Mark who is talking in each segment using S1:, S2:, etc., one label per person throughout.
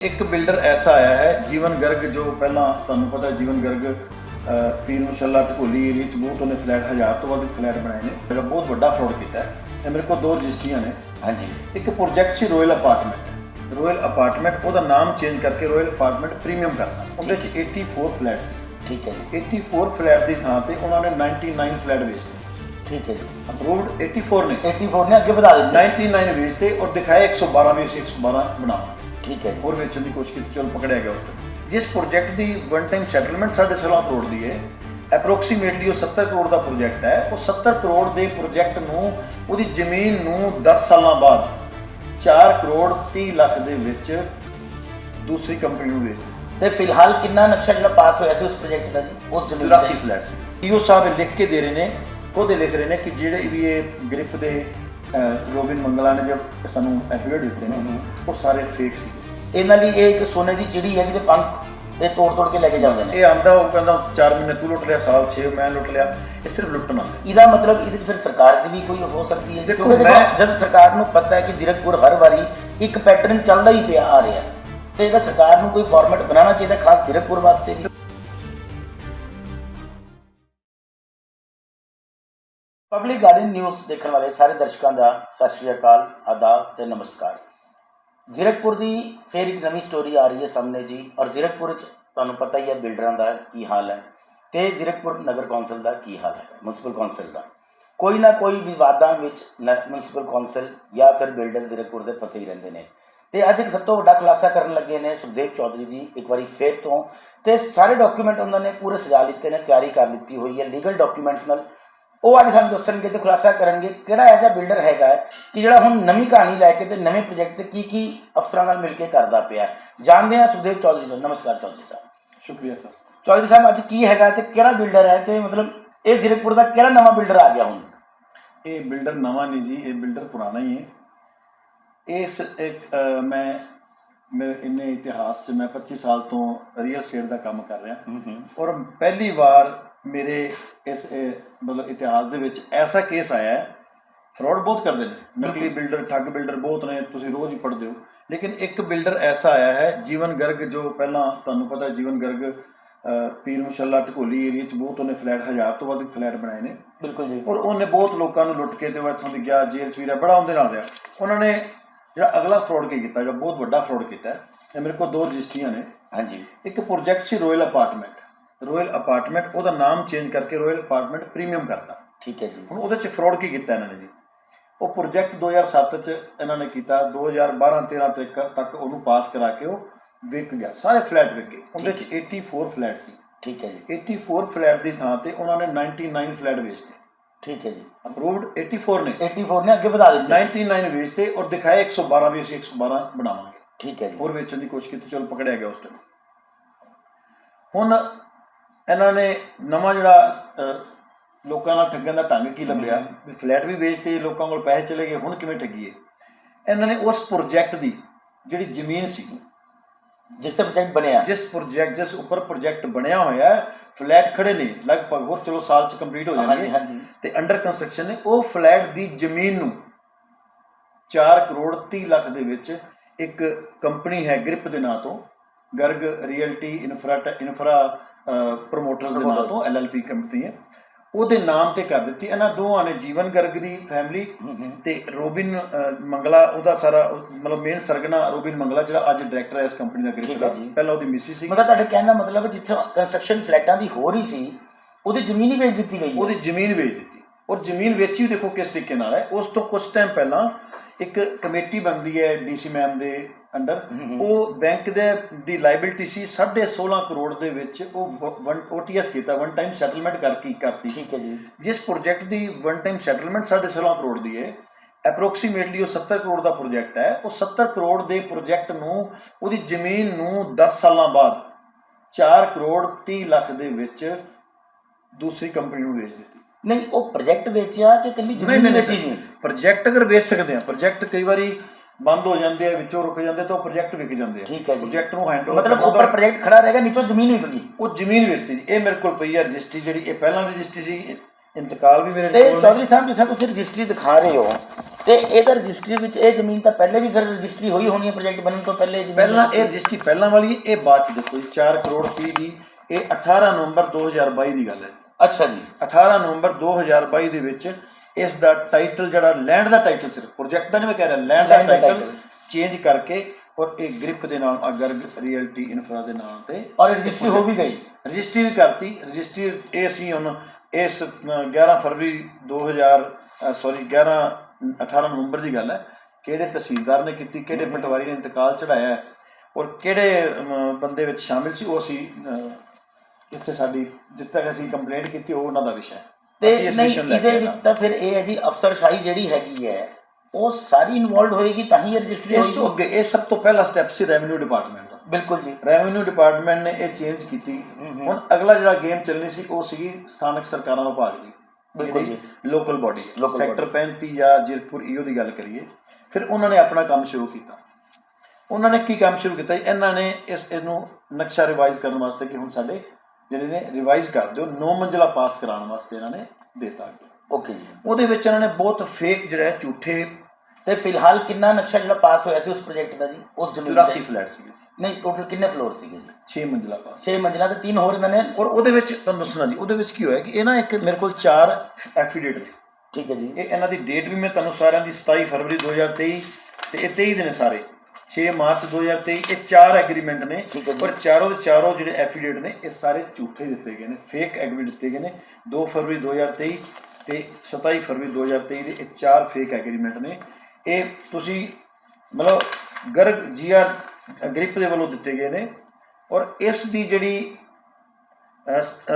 S1: ਇੱਕ ਬਿਲਡਰ ਐਸਾ ਆਇਆ ਹੈ ਜੀਵਨ ਗਰਗ ਜੋ ਪਹਿਲਾਂ ਤੁਹਾਨੂੰ ਪਤਾ ਜੀਵਨ ਗਰਗ ਪੀਰ ਮਸ਼ੱਲਾ ਢਕੋਲੀ ਏਰੀਆ 'ਚ ਬਹੁਤ ਉਹਨੇ ਫਲੈਟ ਹਜ਼ਾਰ ਤੋਂ ਵੱਧ ਫਲੈਟ ਬਣਾਏ ਨੇ। ਜਿਹੜਾ ਬਹੁਤ ਵੱਡਾ ਫਰਾਡ ਕੀਤਾ ਹੈ। ਇਹ ਮੇਰੇ ਕੋਲ ਦੋ ਰਜਿਸਟਰੀਆਂ ਨੇ।
S2: ਹਾਂਜੀ।
S1: ਇੱਕ ਪ੍ਰੋਜੈਕਟ ਸੀ ਰਾਇਲ ਅਪਾਰਟਮੈਂਟ ਰਾਇਲ ਅਪਾਰਟਮੈਂਟ ਉਹਦਾ ਨਾਮ ਚੇਂਜ ਕਰਕੇ ਰਾਇਲ ਅਪਾਰਟਮੈਂਟ ਪ੍ਰੀਮੀਅਮ ਕਰਤਾ। ਉਹਦੇ 'ਚ 84 ਫਲੈਟ ਸੀ
S2: ਠੀਕ ਹੈ ਜੀ।
S1: 84 ਫਲੈਟ ਦੀ ਥਾਂ ਤੇ ਉਹਨਾਂ ਨੇ 99 ਫਲੈਟ ਵੇਚਤੇ।
S2: ਠੀਕ ਹੈ ਜੀ।
S1: ਅਪਰੂਵਡ 84 ਨੇ।
S2: 84 ਨੇ ਅੱਗੇ ਵਧਾ ਦਿੱਤੀ।
S1: 99 ਵੇਚਤੇ ਔਰ ਦਿਖਾਏ 112 ਵੀ ਅਸੀਂ 112 ਬਣਾਵਾਂਗੇ।
S2: ਠੀਕ ਹੈ
S1: ਹੋਰ ਵੇਚਣ ਦੀ ਕੋਸ਼ਿਸ਼ ਕੀਤੀ ਚਲੋ ਪਕੜਿਆ ਗਿਆ ਉਸ ਟਾਈਮ ਜਿਸ ਪ੍ਰੋਜੈਕਟ ਦੀ ਵਨ ਟਾਈਮ ਸੈਟਲਮੈਂਟ 16.5 ਕਰੋੜ ਦੀ ਹੈ ਅਪਰੋਕਸੀਮੇਟਲੀ ਉਹ 70 ਕਰੋੜ ਦਾ ਪ੍ਰੋਜੈਕਟ ਹੈ। ਉਹ 70 ਕਰੋੜ ਦੇ ਪ੍ਰੋਜੈਕਟ ਨੂੰ ਉਹਦੀ ਜ਼ਮੀਨ ਨੂੰ 10 ਸਾਲਾਂ ਬਾਅਦ 4 ਕਰੋੜ 30 ਲੱਖ ਦੇ ਵਿੱਚ ਦੂਸਰੀ ਕੰਪਨੀ ਨੂੰ ਦਿੱਤਾ।
S2: ਤੇ ਫਿਲਹਾਲ ਕਿੰਨਾ ਨਕਸ਼ਾ ਜਿਹੜਾ ਪਾਸ ਹੋਇਆ ਸੀ ਉਸ ਪ੍ਰੋਜੈਕਟ ਦਾ ਜੀ? ਉਸ ਜ਼ਮੀਨ ਦਾ।
S1: 84 ਫਲੈਟ ਸੀ। ਈਓ ਸਾਹਿਬ ਲਿਖ ਕੇ ਦੇ ਰਹੇ ਨੇ ਉਹਦੇ ਲਿਖ ਰਹੇ ਨੇ ਕਿ ਜਿਹੜੇ ਵੀ ਇਹ ਗ੍ਰਿਪ ਦੇ ਰੋਬਿਨ ਮੰਗਲਾ ਨੇ ਜਦ ਸਾਨੂੰ ਐਫੀਡੇਵਿਟ ਦਿੱਤੇ ਨੇ ਉਹ ਸਾਰੇ ਫੇਕ ਸੀ।
S2: ਇਹਨਾਂ ਲਈ ਇਹ ਇੱਕ ਸੋਨੇ ਦੀ ਚਿੜੀ ਹੈ ਜਿਹਦੇ ਪੰਖ ਇਹ ਤੋੜ ਤੋੜ ਕੇ ਲੈ ਕੇ ਜਾਂਦੇ ਨੇ।
S1: ਇਹ ਆਂਦਾ ਉਹ ਕਹਿੰਦਾ 4 ਮਹੀਨੇ ਤੂੰ ਲੁੱਟ ਲਿਆ ਸਾਲ 6 ਮੈਂ ਲੁੱਟ ਲਿਆ ਇਹ ਸਿਰਫ ਲੁੱਟਣਾ
S2: ਇਹਦਾ ਮਤਲਬ ਇਹਦੇ ਫਿਰ ਸਰਕਾਰ ਦੀ ਵੀ ਕੋਈ ਹੋ ਸਕਦੀ ਹੈ?
S1: ਦੇਖੋ, ਮੈਂ-
S2: ਜਦ ਸਰਕਾਰ ਨੂੰ ਪਤਾ ਹੈ ਕਿ ਜ਼ੀਰਕਪੁਰ ਹਰ ਵਾਰੀ ਇੱਕ ਪੈਟਰਨ ਚੱਲਦਾ ਹੀ ਪਿਆ ਆ ਰਿਹਾ ਤੇ ਇਹਦਾ ਸਰਕਾਰ ਨੂੰ ਕੋਈ ਫਾਰਮੈਟ ਬਣਾਉਣਾ ਚਾਹੀਦਾ ਖਾਸ ਜ਼ੀਰਕਪੁਰ ਵਾਸਤੇ ਵੀ। ਪਬਲਿਕ ਗਾਰਡਨ ਨਿਊਜ਼ ਦੇਖਣ ਵਾਲੇ ਸਾਰੇ ਦਰਸ਼ਕਾਂ ਦਾ ਸਤਿ ਸ਼੍ਰੀ ਅਕਾਲ, ਆਦਾਬ ਤੇ ਨਮਸਕਾਰ। ਜ਼ੀਰਕਪੁਰ ਦੀ ਫੇਰ ਇੱਕ ਨਵੀਂ ਸਟੋਰੀ ਆ ਰਹੀ ਹੈ ਸਾਹਮਣੇ ਜੀ ਔਰ ਜ਼ੀਰਕਪੁਰ ਚ ਤੁਹਾਨੂੰ ਪਤਾ ਹੀ ਹੈ ਬਿਲਡਰਾਂ ਦਾ ਕੀ ਹਾਲ ਹੈ ਤੇ ਜ਼ੀਰਕਪੁਰ ਨਗਰ ਕੌਂਸਲ ਦਾ ਕੀ ਹਾਲ ਹੈ ਮਿਊਨਿਸਪਲ ਕੌਂਸਲ ਦਾ। ਕੋਈ ਨਾ ਕੋਈ ਵਿਵਾਦਾਂ ਵਿੱਚ ਮਿਊਨਿਸਪਲ ਕੌਂਸਲ ਜਾਂ ਫਿਰ ਬਿਲਡਰ ਜ਼ੀਰਕਪੁਰ ਦੇ ਫਸੇ ਹੀ ਰਹਿੰਦੇ ਨੇ। ਤੇ ਅੱਜ ਇੱਕ ਸਭ ਤੋਂ ਵੱਡਾ ਖੁਲਾਸਾ ਕਰਨ ਲੱਗੇ ਨੇ ਸੁਖਦੇਵ ਚੌਧਰੀ ਜੀ ਇੱਕ ਵਾਰੀ ਫੇਰ ਤੋਂ। ਤੇ ਸਾਰੇ ਡਾਕੂਮੈਂਟ ਉਹਨਾਂ ਨੇ ਪੂਰੇ ਸਜਾ ਲਿੱਤੇ ਨੇ, ਤਿਆਰੀ ਕਰ ਲਿੱਤੀ ਹੋਈ ਹੈ ਲੀਗਲ ਡਾਕੂਮੈਂਟਸ ਨਾਲ ਉਹ ਅੱਜ ਸਾਨੂੰ ਦੱਸਣਗੇ ਤੇ ਖੁਲਾਸਾ ਕਰਨਗੇ ਕਿਹੜਾ ਐਜਾ ਬਿਲਡਰ ਹੈਗਾ ਕਿ ਜਿਹੜਾ ਹੁਣ ਨਵੀਂ ਕਹਾਣੀ ਲੈ ਕੇ ਤੇ ਨਵੇਂ ਪ੍ਰੋਜੈਕਟ ਤੇ ਕੀ ਕੀ ਅਫਸਰਾਂ ਨਾਲ ਮਿਲ ਕੇ ਕਰਦਾ ਪਿਆ। ਜਾਣਦੇ ਹਾਂ ਸੁਖਦੇਵ ਚੌਧਰੀ ਤੋਂ ਨਮਸਕਾਰ ਚੌਧਰੀ ਸਾਹਿਬ।
S1: ਸ਼ੁਕਰੀਆ ਸਰ।
S2: ਚੌਧਰੀ ਸਾਹਿਬ ਅੱਜ ਕੀ ਹੈਗਾ ਤੇ ਕਿਹੜਾ ਬਿਲਡਰ ਹੈ ਤੇ ਮਤਲਬ ਇਹ ਜ਼ੀਰਕਪੁਰ ਦਾ ਕਿਹੜਾ ਨਵਾਂ ਬਿਲਡਰ ਆ ਗਿਆ ਹੁਣ?
S1: ਇਹ ਬਿਲਡਰ ਨਵਾਂ ਨਹੀਂ ਜੀ ਇਹ ਬਿਲਡਰ ਪੁਰਾਣਾ ਹੀ ਹੈ। ਇਸ ਇੱਕ ਮੈਂ ਮੇਰੇ ਇੰਨੇ ਇਤਿਹਾਸ 'ਚ ਮੈਂ 25 ਸਾਲ ਤੋਂ ਰੀਅਲ ਸਟੇਟ ਦਾ ਕੰਮ ਕਰ ਰਿਹਾ। ਔਰ ਪਹਿਲੀ ਵਾਰ ਮੇਰੇ ਇਸ ਮਤਲਬ ਇਤਿਹਾਸ ਦੇ ਵਿੱਚ ਐਸਾ ਕੇਸ ਆਇਆ ਹੈ ਫਰਾਡ ਬਹੁਤ ਕਰਦੇ ਨੇ ਨਕਲੀ ਬਿਲਡਰ ਠੱਗ ਬਿਲਡਰ ਬਹੁਤ ਨੇ ਤੁਸੀਂ ਰੋਜ਼ ਹੀ ਪੜ੍ਹਦੇ ਹੋ। ਲੇਕਿਨ ਇੱਕ ਬਿਲਡਰ ਐਸਾ ਆਇਆ ਹੈ ਜੀਵਨ ਗਰਗ ਜੋ ਪਹਿਲਾਂ ਤੁਹਾਨੂੰ ਪਤਾ ਜੀਵਨ ਗਰਗ ਪੀਰ ਮਸ਼ੱਲਾ ਢਕੋਲੀ ਏਰੀਆ 'ਚ ਬਹੁਤ ਉਹਨੇ ਫਲੈਟ ਹਜ਼ਾਰ ਤੋਂ ਵੱਧ ਫਲੈਟ ਬਣਾਏ ਨੇ।
S2: ਬਿਲਕੁਲ ਜੀ।
S1: ਔਰ ਉਹਨੇ ਬਹੁਤ ਲੋਕਾਂ ਨੂੰ ਲੁੱਟ ਕੇ ਤੇ ਉਹ ਇੱਥੋਂ ਦੀ ਗਿਆ ਜੇਲ੍ਹ 'ਚ ਵੀ ਰਿਹਾ ਬੜਾ ਉਹਦੇ ਨਾਲ ਰਿਹਾ। ਉਹਨਾਂ ਨੇ ਜਿਹੜਾ ਅਗਲਾ ਫਰਾਡ ਕੀ ਕੀਤਾ ਜਿਹੜਾ ਬਹੁਤ ਵੱਡਾ ਫਰਾਡ ਕੀਤਾ ਹੈ, ਇਹ ਮੇਰੇ ਕੋਲ ਦੋ ਰਜਿਸਟਰੀਆਂ ਨੇ।
S2: ਹਾਂਜੀ।
S1: ਇੱਕ ਪ੍ਰੋਜੈਕਟ ਸੀ ਰਾਇਲ ਅਪਾਰਟਮੈਂਟ ਰਾਇਲ ਅਪਾਰਟਮੈਂਟ ਉਹਦਾ ਨਾਮ ਚੇਂਜ ਕਰਕੇ ਰਾਇਲ ਅਪਾਰਟਮੈਂਟ ਪ੍ਰੀਮੀਅਮ ਕਰਤਾ।
S2: ਠੀਕ ਹੈ ਜੀ।
S1: ਹੁਣ ਉਹਦੇ 'ਚ ਫਰਾਡ ਕੀ ਕੀਤਾ ਇਹਨਾਂ ਨੇ ਜੀ? ਉਹ ਪ੍ਰੋਜੈਕਟ 2007 'ਚ ਇਹਨਾਂ ਨੇ ਕੀਤਾ 2012 13 ਤੱਕ ਤੱਕ ਉਹਨੂੰ ਪਾਸ ਕਰਾ ਕੇ ਉਹ ਵਿਕ ਗਿਆ। ਸਾਰੇ ਫਲੈਟ ਵਿਕ ਗਏ। ਉਹਦੇ 'ਚ 84 ਫਲੈਟ ਸੀ।
S2: ਠੀਕ ਹੈ ਜੀ।
S1: 84 ਫਲੈਟ ਦੀ ਥਾਂ ਤੇ ਉਹਨਾਂ ਨੇ 99 ਫਲੈਟ ਵੇਚਤੇ।
S2: ਠੀਕ ਹੈ ਜੀ।
S1: ਅਪਰੂਵਡ 84 ਨੇ।
S2: 84 ਨੇ ਅੱਗੇ ਵਧਾ ਦਿੱਤੀ।
S1: 99 ਵੇਚਤੇ ਔਰ ਦਿਖਾਏ 112 ਵੀ ਅਸੀਂ 112 ਬਣਾਵਾਂਗੇ।
S2: ਠੀਕ ਹੈ ਜੀ।
S1: ਹੋਰ ਵੇਚਣ ਦੀ ਕੋਸ਼ਿਸ਼ ਕੀਤੀ ਚਲੋ ਪਕੜਿਆ ਗਿਆ ਉਸ ਟਾਈਮ ਹੁਣ ਇਹਨਾਂ ਨੇ ਨਵਾਂ ਜਿਹੜਾ ਲੋਕਾਂ ਨਾਲ ਠੱਗਣ ਦਾ ਢੰਗ ਕੀ ਲੱਭਿਆ? ਵੀ ਫਲੈਟ ਵੀ ਵੇਚਤੇ ਲੋਕਾਂ ਕੋਲ ਪੈਸੇ ਚਲੇ ਗਏ ਹੁਣ ਕਿਵੇਂ ਠੱਗੀਏ ਇਹਨਾਂ ਨੇ ਉਸ ਪ੍ਰੋਜੈਕਟ ਦੀ ਜਿਹੜੀ ਜ਼ਮੀਨ ਸੀ
S2: ਜਿਸ ਪ੍ਰੋਜੈਕਟ ਬਣਿਆ
S1: ਜਿਸ ਪ੍ਰੋਜੈਕਟ ਜਿਸ ਉੱਪਰ ਪ੍ਰੋਜੈਕਟ ਬਣਿਆ ਹੋਇਆ ਹੈ ਫਲੈਟ ਖੜੇ ਨੇ ਲਗਭਗ ਹੋਰ ਚਲੋ ਸਾਲ ਚ ਕੰਪਲੀਟ ਹੋ ਜਾਣਗੇ। ਤੇ ਅੰਡਰ ਕੰਸਟਰਕਸ਼ਨ ਨੇ ਉਹ ਫਲੈਟ ਦੀ ਜ਼ਮੀਨ ਨੂੰ 4 ਕਰੋੜ 30 ਲੱਖ ਦੇ ਵਿੱਚ ਇੱਕ ਕੰਪਨੀ ਹੈ ਗ੍ਰਿਪ ਦੇ ਨਾਂ ਤੋਂ Garg realty infra infra promoters ਦੇ ਨਾਂ। ਤੋਂ ਐਲਐਲਪੀ ਕੰਪਨੀ ਹੈ। ਉਹਦੇ ਨਾਮ ਤੇ ਕਰ ਦਿੱਤੀ। ਇਹਨਾਂ ਦੋਵਾਂ ਨੇ ਜੀਵਨ ਗਰਗ ਦੀ ਫੈਮਿਲੀ ਤੇ ਰੋਬਿਨ ਮੰਗਲਾ ਉਹਦਾ ਸਾਰਾ ਮਤਲਬ ਮੇਨ ਸਰਗਨਾ ਰੋਬਿਨ ਮੰਗਲਾ ਜਿਹੜਾ ਅੱਜ ਡਾਇਰੈਕਟਰ ਹੈ ਇਸ ਕੰਪਨੀ ਦਾ
S2: ਠੀਕ
S1: ਦਾ। ਪਹਿਲਾਂ ਉਹਦੀ ਮਿਸੀ ਸੀ
S2: ਮਤਲਬ ਤੁਹਾਡੇ ਕਹਿਣ ਦਾ ਮਤਲਬ ਜਿੱਥੇ ਕੰਸਟਰਕਸ਼ਨ ਫਲੈਟਾਂ ਦੀ ਹੋ ਰਹੀ ਸੀ ਉਹਦੀ ਜ਼ਮੀਨ ਹੀ ਵੇਚ ਦਿੱਤੀ ਗਈ
S1: ਉਹਦੀ ਜ਼ਮੀਨ ਵੇਚ ਦਿੱਤੀ। ਔਰ ਜ਼ਮੀਨ ਵੇਚੀ ਵੀ ਦੇਖੋ ਕਿਸ ਤਰੀਕੇ ਨਾਲ ਹੈ। ਉਸ ਤੋਂ ਕੁਝ ਟਾਈਮ ਪਹਿਲਾਂ ਇੱਕ ਕਮੇਟੀ ਬਣਦੀ ਹੈ ਡੀਸੀ ਮੈਮ ਦੇ ਅੰਡਰ। ਉਹ ਬੈਂਕ ਦੇ ਦੀ ਲਾਇਬਿਲਟੀ ਸੀ 16.5 ਕਰੋੜ ਦੇ ਵਿੱਚ ਉਹ ਓਟੀਐਸ ਕੀਤਾ ਵਨ ਟਾਈਮ ਸੈਟਲਮੈਂਟ ਕਰ ਕੀ ਕਰਤੀ
S2: ਠੀਕ ਹੈ ਜੀ।
S1: ਜਿਸ ਪ੍ਰੋਜੈਕਟ ਦੀ ਵਨ ਟਾਈਮ ਸੈਟਲਮੈਂਟ 16.5 ਕਰੋੜ ਦੀ ਹੈ ਅਪਰੋਕਸੀਮੇਟਲੀ ਉਹ 70 ਕਰੋੜ ਦਾ ਪ੍ਰੋਜੈਕਟ ਹੈ। ਉਹ 70 ਕਰੋੜ ਦੇ ਪ੍ਰੋਜੈਕਟ ਨੂੰ ਉਹਦੀ ਜ਼ਮੀਨ ਨੂੰ 10 ਸਾਲਾਂ ਬਾਅਦ 4 ਕਰੋੜ 30 ਲੱਖ ਦੇ ਵਿੱਚ ਦੂਸਰੀ ਕੰਪਨੀ ਨੂੰ ਵੇਚ ਦਿੱਤੀ।
S2: ਨਹੀਂ ਉਹ ਪ੍ਰੋਜੈਕਟ ਵੇਚਿਆ ਕਿ ਕੱਲੀ
S1: ਨਹੀਂ
S2: ਜ਼ਮੀਨ
S1: ਨਹੀਂ
S2: ਵੇਚੀ
S1: ਨਹੀਂ।
S2: ਜੀ
S1: ਪ੍ਰੋਜੈਕਟ ਅਗਰ ਵੇਚ ਸਕਦੇ ਆ ਪ੍ਰੋਜੈਕਟ ਕਈ ਵਾਰੀ ਬੰਦ ਹੋ ਜਾਂਦੇ ਆ ਵਿੱਚੋਂ ਰੁਕ ਜਾਂਦੇ ਤਾਂ ਉਹ ਪ੍ਰੋਜੈਕਟ ਵਿਕ ਜਾਂਦੇ ਆ।
S2: ਠੀਕ ਹੈ ਜੀ।
S1: ਪ੍ਰੋਜੈਕਟ ਨੂੰ ਹੈਂਡ
S2: ਮਤਲਬ ਉੱਪਰ ਪ੍ਰੋਜੈਕਟ ਖੜਾ ਰਹੇਗਾ ਨੀਚੋਂ ਜ਼ਮੀਨ ਵਿਕ ਗਈ।
S1: ਉਹ ਜ਼ਮੀਨ ਵੇਚਦੀ ਜੀ ਇਹ ਮੇਰੇ ਕੋਲ ਪਈ ਹੈ ਰਜਿਸਟਰੀ ਜਿਹੜੀ ਇਹ ਪਹਿਲਾਂ ਰਜਿਸਟਰੀ ਸੀ ਇੰਤਕਾਲ ਵੀ ਮੇਰੇ
S2: ਤੇ
S1: ਕੋਲ ਨੇ।
S2: ਚੌਧਰੀ ਸਾਹਿਬ ਜਿਸ ਤੁਸੀਂ ਰਜਿਸਟਰੀ ਦਿਖਾ ਰਹੇ ਹੋ ਤੇ ਇਹਦਾ ਰਜਿਸਟਰੀ ਵਿੱਚ ਇਹ ਜ਼ਮੀਨ ਤਾਂ ਪਹਿਲੇ ਵੀ ਫਿਰ ਰਜਿਸਟਰੀ ਹੋਈ ਹੋਣੀ ਹੈ ਪ੍ਰੋਜੈਕਟ ਬਣਨ ਤੋਂ ਪਹਿਲੇ
S1: ਪਹਿਲਾਂ ਇਹ ਰਜਿਸਟਰੀ ਪਹਿਲਾਂ ਵਾਲੀ ਇਹ ਬਾਅਦ ਚ ਦੇਖੋ ਜੀ 4 ਕਰੋੜ 30 ਦੀ ਇਹ 18 ਨਵੰਬਰ 2022 ਦੀ ਗੱਲ ਹੈ।
S2: ਅੱਛਾ ਜੀ।
S1: 18 ਨਵੰਬਰ 2022 ਦੇ ਵਿੱਚ ਇਸ ਦਾ ਟਾਈਟਲ ਜਿਹੜਾ ਲੈਂਡ ਦਾ ਟਾਈਟਲ ਸਿਰਫ ਪ੍ਰੋਜੈਕਟ ਦਾ ਨਹੀਂ ਮੈਂ ਕਹਿ ਰਿਹਾ ਲੈਂਡ ਦਾ ਟਾਈਟਲ। ਚੇਂਜ ਕਰਕੇ ਔਰ ਇਹ ਗ੍ਰਿਪ ਦੇ ਨਾਲ ਅਗਰ ਰੀਅਲਟੀ ਇਨਫਰਾ ਦੇ ਨਾਮ ਤੇ
S2: ਔਰ ਰਜਿਸਟਰੀ ਹੋ ਵੀ ਗਈ।
S1: ਰਜਿਸਟਰੀ ਵੀ ਕਰਤੀ। ਰਜਿਸਟਰੀ ਇਹ ਅਸੀਂ ਹੁਣ ਇਸ ਅ, 11 ਫਰਵਰੀ 2000 ਸੌਰੀ 11 18 ਨਵੰਬਰ ਦੀ ਗੱਲ ਹੈ। ਕਿਹੜੇ ਤਹਿਸੀਲਦਾਰ ਨੇ ਕੀਤੀ ਕਿਹੜੇ ਪਟਵਾਰੀ ਨੇ ਇੰਤਕਾਲ ਚੜਾਇਆ ਔਰ ਕਿਹੜੇ ਬੰਦੇ ਵਿੱਚ ਸ਼ਾਮਿਲ ਸੀ ਉਹ ਅ, ਇੱਥੇ ਸਾਡੀ ਜਿੱਥੇ ਤੱਕ ਅਸੀਂ ਕੰਪਲੇਂਟ ਕੀਤੀ ਉਹ ਉਹਨਾਂ ਦਾ ਵਿਸ਼ਾ ਹੈ।
S2: ਤੇ ਨਹੀਂ ਇਹਦੇ ਵਿੱਚ ਤਾਂ ਫਿਰ ਇਹ ਹੈ ਜੀ ਅਫਸਰਸ਼ਾਹੀ ਜਿਹੜੀ ਹੈਗੀ ਹੈ ਉਹ ਸਾਰੀ ਇਨਵੋਲਡ ਹੋਏਗੀ ਤਾਂ ਹੀ ਰਜਿਸਟਰੀ
S1: ਇਸ ਤੋਂ ਅੱਗੇ ਇਹ ਸਭ ਤੋਂ ਪਹਿਲਾ ਸਟੈਪ ਸੀ ਰੈਵਨਿਊ ਡਿਪਾਰਟਮੈਂਟ ਦਾ।
S2: ਬਿਲਕੁਲ ਜੀ।
S1: ਰੈਵਨਿਊ ਡਿਪਾਰਟਮੈਂਟ ਨੇ ਇਹ ਚੇਂਜ ਕੀਤੀ। ਹੁਣ ਅਗਲਾ ਜਿਹੜਾ ਗੇਮ ਚੱਲਣੀ ਸੀ ਉਹ ਸੀਗੀ ਸਥਾਨਕ ਸਰਕਾਰਾਂ ਵਿਭਾਗ ਦੀ।
S2: ਬਿਲਕੁਲ ਜੀ।
S1: ਲੋਕਲ ਬਾਡੀ ਸੈਕਟਰ 35 ਜਾਂ ਜਿਰਪੁਰ ਈਓ ਦੀ ਗੱਲ ਕਰੀਏ ਫਿਰ ਉਹਨਾਂ ਨੇ ਆਪਣਾ ਕੰਮ ਸ਼ੁਰੂ ਕੀਤਾ। ਉਹਨਾਂ ਨੇ ਕੀ ਕੰਮ ਸ਼ੁਰੂ ਕੀਤਾ? ਇਹਨਾਂ ਨੇ ਇਸ ਇਹਨੂੰ ਨਕਸ਼ਾ ਰਿਵਾਈਜ਼ ਕਰਨ ਵਾਸਤੇ ਕਿ ਹੁਣ ਸਾਡੇ ਜਿਹੜੇ ਨੇ ਰਿਵਾਈਜ਼ ਕਰ ਦਿਓ ਨੌ ਮੰਜ਼ਲਾ ਪਾਸ ਕਰਾਉਣ ਵਾਸਤੇ ਇਹਨਾਂ ਨੇ ਦਿੱਤਾ ਅੱਗੇ।
S2: ਓਕੇ ਜੀ।
S1: ਉਹਦੇ ਵਿੱਚ ਇਹਨਾਂ ਨੇ ਬਹੁਤ ਫੇਕ ਜਿਹੜਾ ਹੈ ਝੂਠੇ
S2: ਤੇ ਫਿਲਹਾਲ ਕਿੰਨਾ ਨਕਸ਼ਾ ਜਿਹੜਾ ਪਾਸ ਹੋਇਆ ਸੀ ਉਸ ਪ੍ਰੋਜੈਕਟ ਦਾ ਜੀ? ਉਸ ਜ਼ਮੀਨ ਦਾ।
S1: 84 ਫਲੈਟ ਸੀਗੇ ਜੀ।
S2: ਨਹੀਂ ਟੋਟਲ ਕਿੰਨੇ ਫਲੋਰ ਸੀਗੇ ਜੀ?
S1: 6 ਮੰਜ਼ਲਾ ਪਾਸ
S2: 6 ਮੰਜ਼ਿਲਾਂ ਤੇ ਤਿੰਨ ਹੋਰ ਇਹਨਾਂ ਨੇ
S1: ਔਰ ਉਹਦੇ ਵਿੱਚ ਤੁਹਾਨੂੰ ਦੱਸਣਾ ਜੀ ਉਹਦੇ ਵਿੱਚ ਕੀ ਹੋਇਆ ਕਿ ਇਹ ਨਾ ਇੱਕ ਮੇਰੇ ਕੋਲ ਚਾਰ ਐਫੀਡੇਟ ਨੇ।
S2: ਠੀਕ ਹੈ ਜੀ।
S1: ਇਹ ਇਹਨਾਂ ਦੀ ਡੇਟ ਵੀ ਮੈਂ ਤੁਹਾਨੂੰ ਸਾਰਿਆਂ ਦੀ 27 ਫਰਵਰੀ 2023 ਤੇ ਇਹ 23 ਦੇ ਨੇ ਸਾਰੇ। 6 ਮਾਰਚ 2023 ਇਹ ਚਾਰ ਐਗਰੀਮੈਂਟ ਨੇ। ਔਰ ਚਾਰੋਂ ਦੇ ਚਾਰੋਂ ਜਿਹੜੇ ਐਫੀਡੇਟ ਨੇ ਇਹ ਸਾਰੇ ਝੂਠੇ ਦਿੱਤੇ ਗਏ ਨੇ ਫੇਕ ਐਗਰੀਮੈਂਟ ਦਿੱਤੇ ਗਏ ਨੇ। 2 ਫਰਵਰੀ 2023 ਤੇ 27 ਫਰਵਰੀ 2023 ਦੇ ਇਹ ਚਾਰ ਫੇਕ ਐਗਰੀਮੈਂਟ ਨੇ। ਇਹ ਤੁਸੀਂ ਮਤਲਬ ਗਰਗ ਜੀਆਰ ਗ੍ਰਿਪ ਦੇ ਵੱਲੋਂ ਦਿੱਤੇ ਗਏ ਨੇ ਔਰ ਇਸ ਦੀ ਜਿਹੜੀ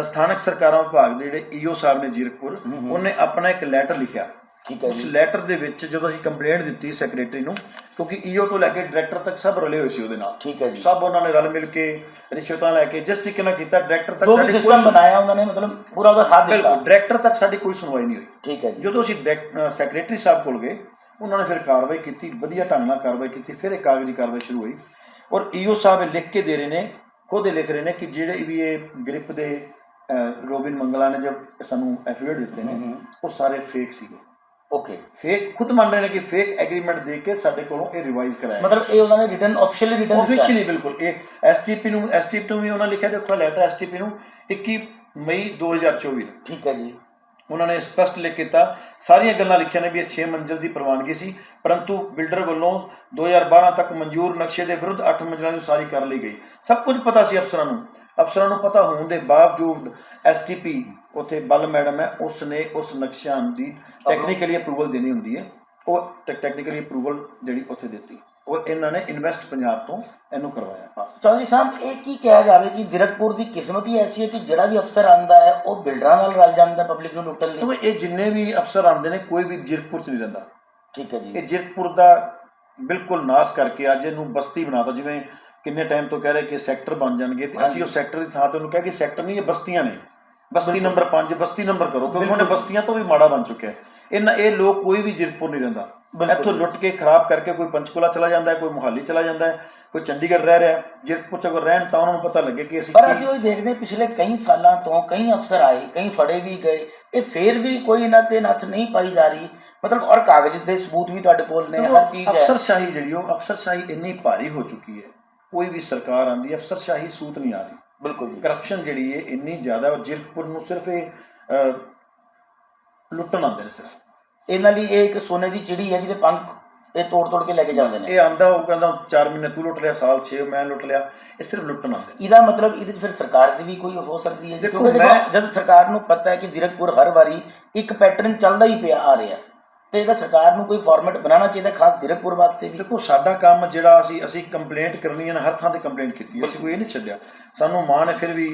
S1: ਸਥਾਨਕ ਸਰਕਾਰਾਂ ਵਿਭਾਗ ਦੇ ਜਿਹੜੇ ਈਓ ਸਾਹਿਬ ਨੇ ਜੀਰਕਪੁਰ ਉਹਨੇ ਆਪਣਾ ਇੱਕ ਲੈਟਰ ਲਿਖਿਆ।
S2: ਠੀਕ ਹੈ
S1: ਉਸ
S2: ਜੀ।
S1: ਲੈਟਰ ਦੇ ਵਿੱਚ ਜਦੋਂ ਅਸੀਂ ਕੰਪਲੇਂਟ ਦਿੱਤੀ ਸੈਕਟਰੀ ਨੂੰ ਕਿਉਂਕਿ ਈਓ ਤੋਂ ਲੈ ਕੇ ਡਾਇਰੈਕਟਰ ਤੱਕ ਸਭ ਰਲੇ ਹੋਏ ਸੀ ਉਹਦੇ ਨਾਲ।
S2: ਠੀਕ ਹੈ ਜੀ।
S1: ਸਭ ਉਹਨਾਂ ਨੇ ਰਲ ਮਿਲ ਕੇ ਰਿਸ਼ਵਤਾਂ ਲੈ ਕੇ ਜਿਸ ਤਰੀਕੇ ਨਾਲ ਕੀਤਾ ਡਾਇਰੈਕਟਰ ਤੱਕ
S2: ਜੋ
S1: ਸਾਡੀ
S2: ਸਿਸਟਮ
S1: ਸੁਣ-
S2: ਬਣਾਇਆ ਉਹਨਾਂ ਨੇ ਮਤਲਬ ਪੂਰਾ ਉਹਦਾ ਸਾਥ ਦਿੱਤਾ।
S1: ਬਿਲਕੁਲ ਡਾਇਰੈਕਟਰ ਤੱਕ ਸਾਡੀ ਕੋਈ ਸੁਣਵਾਈ ਨਹੀਂ ਹੋਈ।
S2: ਠੀਕ ਹੈ ਜੀ।
S1: ਜਦੋਂ ਅਸੀਂ ਸੈਕਟਰੀ ਸਾਹਿਬ ਕੋਲ ਗਏ ਉਹਨਾਂ ਨੇ ਫਿਰ ਕਾਰਵਾਈ ਕੀਤੀ ਵਧੀਆ ਢੰਗ ਨਾਲ ਕਾਰਵਾਈ ਕੀਤੀ ਫਿਰ ਇਹ ਕਾਗਜ਼ੀ ਕਾਰਵਾਈ ਸ਼ੁਰੂ ਹੋਈ। ਔਰ ਈਓ ਸਾਹਿਬ ਇਹ ਲਿਖ ਕੇ ਦੇ ਰਹੇ ਨੇ ਖੁਦ ਇਹ ਲਿਖ ਰਹੇ ਨੇ ਕਿ ਜਿਹੜੇ ਵੀ ਇਹ ਗ੍ਰਿਪ ਦੇ ਰੋਬਿਨ ਮੰਗਲਾ ਨੇ ਜਦ ਸਾਨੂੰ ਐਫੀਡੇਵਿਟ ਦਿੱਤੇ ਨੇ ਉਹ ਸਾਰੇ ਫੇਕ ਸੀਗੇ।
S2: ਓਕੇ
S1: ਫੇਕ ਖੁਦ ਮੰਨ ਰਹੇ ਨੇ ਕਿ ਫੇਕ ਐਗਰੀਮੈਂਟ ਦੇ ਕੇ ਸਾਡੇ ਕੋਲੋਂ ਇਹ ਰਿਵਾਈਜ਼ ਕਰਾਇਆ।
S2: ਮਤਲਬ ਇਹ ਉਹਨਾਂ ਨੇ ਰਿਟਰਨ ਆਫੀਸ਼ੀਅਲੀ ਰਿਟਰਨ
S1: ਆਫੀਸ਼ੀਅਲੀ ਬਿਲਕੁਲ। ਇਹ ਐਸਟੀਪੀ ਨੂੰ ਐਸਟੀਪੀ ਨੂੰ ਵੀ ਉਹਨਾਂ ਲਿਖਿਆ ਦੇਖੋ ਲੈਟਰ ਐਸਟੀਪੀ ਨੂੰ 21 ਮਈ 2024 ਨੂੰ।
S2: ਠੀਕ ਹੈ ਜੀ।
S1: ਉਹਨਾਂ ਨੇ ਸਪਸ਼ਟ ਲਿਖ ਕੀਤਾ ਸਾਰੀਆਂ ਗੱਲਾਂ ਲਿਖੀਆਂ ਨੇ ਵੀ ਇਹ 6 ਮੰਜ਼ਿਲ ਦੀ ਪ੍ਰਵਾਨਗੀ ਸੀ ਪਰੰਤੂ ਬਿਲਡਰ ਵੱਲੋਂ 2012 ਤੱਕ ਮਨਜ਼ੂਰ ਨਕਸ਼ੇ ਦੇ ਵਿਰੁੱਧ 8 ਮੰਜ਼ਿਲਾਂ ਦੀ ਉਸਾਰੀ ਕਰ ਲਈ ਗਈ। ਸਭ ਕੁਝ ਪਤਾ ਸੀ ਅਫਸਰਾਂ ਨੂੰ। ਅਫਸਰਾਂ ਨੂੰ ਪਤਾ ਹੋਣ ਦੇ ਬਾਵਜੂਦ ਐਸਟੀਪੀ ਉੱਥੇ ਬੱਲ ਮੈਡਮ ਹੈ ਉਸ ਨੇ ਉਸ ਨਕਸ਼ਿਆਂ ਦੀ ਟੈਕਨੀਕਲੀ ਅਪਰੂਵਲ ਦੇਣੀ ਹੁੰਦੀ ਹੈ। ਉਹ ਟੈਕਨੀਕਲੀ ਅਪਰੂਵਲ ਜਿਹੜੀ ਉੱਥੇ ਦਿੱਤੀ। ਔਰ ਇਹਨਾਂ ਨੇ ਇਨਵੈਸਟ ਪੰਜਾਬ ਤੋਂ ਇਹਨੂੰ ਕਰਵਾਇਆ। ਪਾਸ
S2: ਚੌਧਰੀ ਸਾਹਿਬ ਇਹ ਕੀ ਕਿਹਾ ਜਾਵੇ ਕਿ ਜ਼ੀਰਕਪੁਰ ਦੀ ਕਿਸਮਤ ਹੀ ਐਸੀ ਹੈ ਕਿ ਜਿਹੜਾ ਵੀ ਅਫਸਰ ਆਂਦਾ ਹੈ ਉਹ ਬਿਲਡਰਾਂ ਨਾਲ ਰਲ ਜਾਂਦਾ ਪਬਲਿਕ ਨੂੰ ਲੁੱਟਣ ਲਈ।
S1: ਕਿਉਂਕਿ ਇਹ ਜਿੰਨੇ ਵੀ ਅਫਸਰ ਆਉਂਦੇ ਨੇ ਕੋਈ ਵੀ ਜਿਰਕਪੁਰ ਚ ਨਹੀਂ ਰਹਿੰਦਾ।
S2: ਠੀਕ ਹੈ ਜੀ।
S1: ਇਹ ਜਿਰਕਪੁਰ ਦਾ ਬਿਲਕੁਲ ਨਾਸ ਕਰਕੇ ਅੱਜ ਇਹਨੂੰ ਬਸਤੀ ਬਣਾਤਾ ਜਿਵੇਂ ਕਿੰਨੇ ਟਾਈਮ ਤੋਂ ਕਹਿ ਰਹੇ ਕਿ ਸੈਕਟਰ ਬਣ ਜਾਣਗੇ ਤੇ ਅਸੀਂ ਉਹ ਸੈਕਟਰ ਦੀ ਥਾਂ ਤੇ ਉਹਨੂੰ ਕਿਹਾ ਕਿ ਸੈਕਟਰ ਨਹੀਂ ਇਹ ਬਸਤੀਆਂ ਨੇ। ਬਸਤੀ ਨੰਬਰ 5 ਬਸਤੀ ਨੰਬਰ ਕਰੋ ਕਿਉਂਕਿ ਉਹਨੇ ਬਸਤੀਆਂ ਤੋਂ ਵੀ ਮਾੜਾ ਬਣ ਚੁੱਕਿਆ ਇਹਨਾਂ ਇਹ ਲੋਕ ਕੋਈ ਵੀ ਜਿਰਕਪੁਰ ਨਹੀਂ ਰਹਿੰਦਾ। ਇੱਥੋਂ ਲੁੱਟ ਕੇ ਖਰਾਬ ਕਰਕੇ ਕੋਈ ਪੰਚਕੂਲਾ ਚਲਾ ਜਾਂਦਾ ਹੈ ਕੋਈ ਮੁਹਾਲੀ ਚਲਾ ਜਾਂਦਾ ਹੈ ਕੋਈ ਚੰਡੀਗੜ੍ਹ ਰਹਿ ਰਿਹਾ ਹੈ। ਜਿਰਕਪੁਰ ਚ ਅਗਰ ਰਹਿਣ ਤਾਂ ਉਹਨਾਂ ਨੂੰ ਪਤਾ ਲੱਗੇ ਕਿ ਅਸੀਂ
S2: ਪਰ
S1: ਕੀ-
S2: ਅਸੀਂ ਉਹ ਦੇਖਦੇ ਪਿਛਲੇ ਕਈ ਸਾਲਾਂ ਤੋਂ ਕਈ ਅਫਸਰ ਆਏ ਕਈ ਫੜੇ ਵੀ ਗਏ ਇਹ ਫੇਰ ਵੀ ਕੋਈ ਇਹਨਾਂ ਤੇ ਨੱਥ ਨਹੀਂ ਪਾਈ ਜਾ ਰਹੀ। ਮਤਲਬ ਔਰ ਕਾਗਜ਼ ਦੇ ਸਬੂਤ ਵੀ ਤੁਹਾਡੇ ਕੋਲ ਨੇ ਹਰ ਚੀਜ਼ ਹੈ।
S1: ਅਫਸਰਸ਼ਾਹੀ ਜਿਹੜੀ ਉਹ ਅਫਸਰਸ਼ਾਹੀ ਇੰਨੀ ਭਾਰੀ ਹੋ ਚੁੱਕੀ ਹੈ। ਕੋਈ ਵੀ ਸਰਕਾਰ ਆਂਦੀ ਅਫਸਰਸ਼ਾਹੀ ਸੂਤ ਨਹੀਂ ਆ ਰਹੀ।
S2: ਬਿਲਕੁਲ
S1: ਕਰਪਸ਼ਨ ਜਿਹੜੀ ਹੈ ਇੰਨੀ ਜ਼ਿਆਦਾ ਔਰ ਜਿਰਕਪੁਰ ਨੂੰ ਸਿਰਫ ਇਹ ਲੁੱਟਣ ਆਉਂਦੇ ਨੇ ਸਿਰਫ।
S2: ਇਹਨਾਂ ਲਈ ਇਹ ਇੱਕ ਸੋਨੇ ਦੀ ਚਿੜੀ ਹੈ ਜਿਹਦੇ ਪੰਖ ਇਹ ਤੋੜ ਤੋੜ ਕੇ ਲੈ ਕੇ ਜਾਂਦੇ ਨੇ।
S1: ਇਹ ਆਂਦਾ ਉਹ ਕਹਿੰਦਾ 4 ਮਹੀਨੇ ਤੂੰ ਲੁੱਟ ਲਿਆ ਸਾਲ 6 ਮੈਂ ਲੁੱਟ ਲਿਆ ਇਹ ਸਿਰਫ ਲੁੱਟਣ ਆਉਂਦੇ
S2: ਇਹਦਾ ਮਤਲਬ ਇਹਦੇ 'ਚ ਫਿਰ ਸਰਕਾਰ ਦੀ ਵੀ ਕੋਈ ਹੋ ਸਕਦੀ ਹੈ ਕਿਉਂਕਿ ਦੇਖੋ ਜਦ ਸਰਕਾਰ ਨੂੰ ਪਤਾ ਹੈ ਕਿ ਜ਼ੀਰਕਪੁਰ ਹਰ ਵਾਰੀ ਇੱਕ ਪੈਟਰਨ ਚੱਲਦਾ ਹੀ ਪਿਆ ਆ ਰਿਹਾ। ਤੇ ਇਹਦਾ ਸਰਕਾਰ ਨੂੰ ਕੋਈ ਫਾਰਮੈਟ ਬਣਾਉਣਾ ਚਾਹੀਦਾ ਖਾਸ ਜ਼ੀਰਕਪੁਰ ਵਾਸਤੇ ਵੀ?
S1: ਦੇਖੋ ਸਾਡਾ ਕੰਮ ਜਿਹੜਾ ਅਸੀਂ ਅਸੀਂ ਕੰਪਲੇਂਟ ਕਰਨੀ ਹੈ ਨਾ ਹਰ ਥਾਂ ਤੇ ਕੰਪਲੇਂਟ ਕੀਤੀ ਹੈ। ਅਸੀਂ ਕੋਈ ਇਹ ਨਹੀਂ ਛੱਡਿਆ। ਸਾਨੂੰ ਮਾਣ ਹੈ ਫਿਰ ਵੀ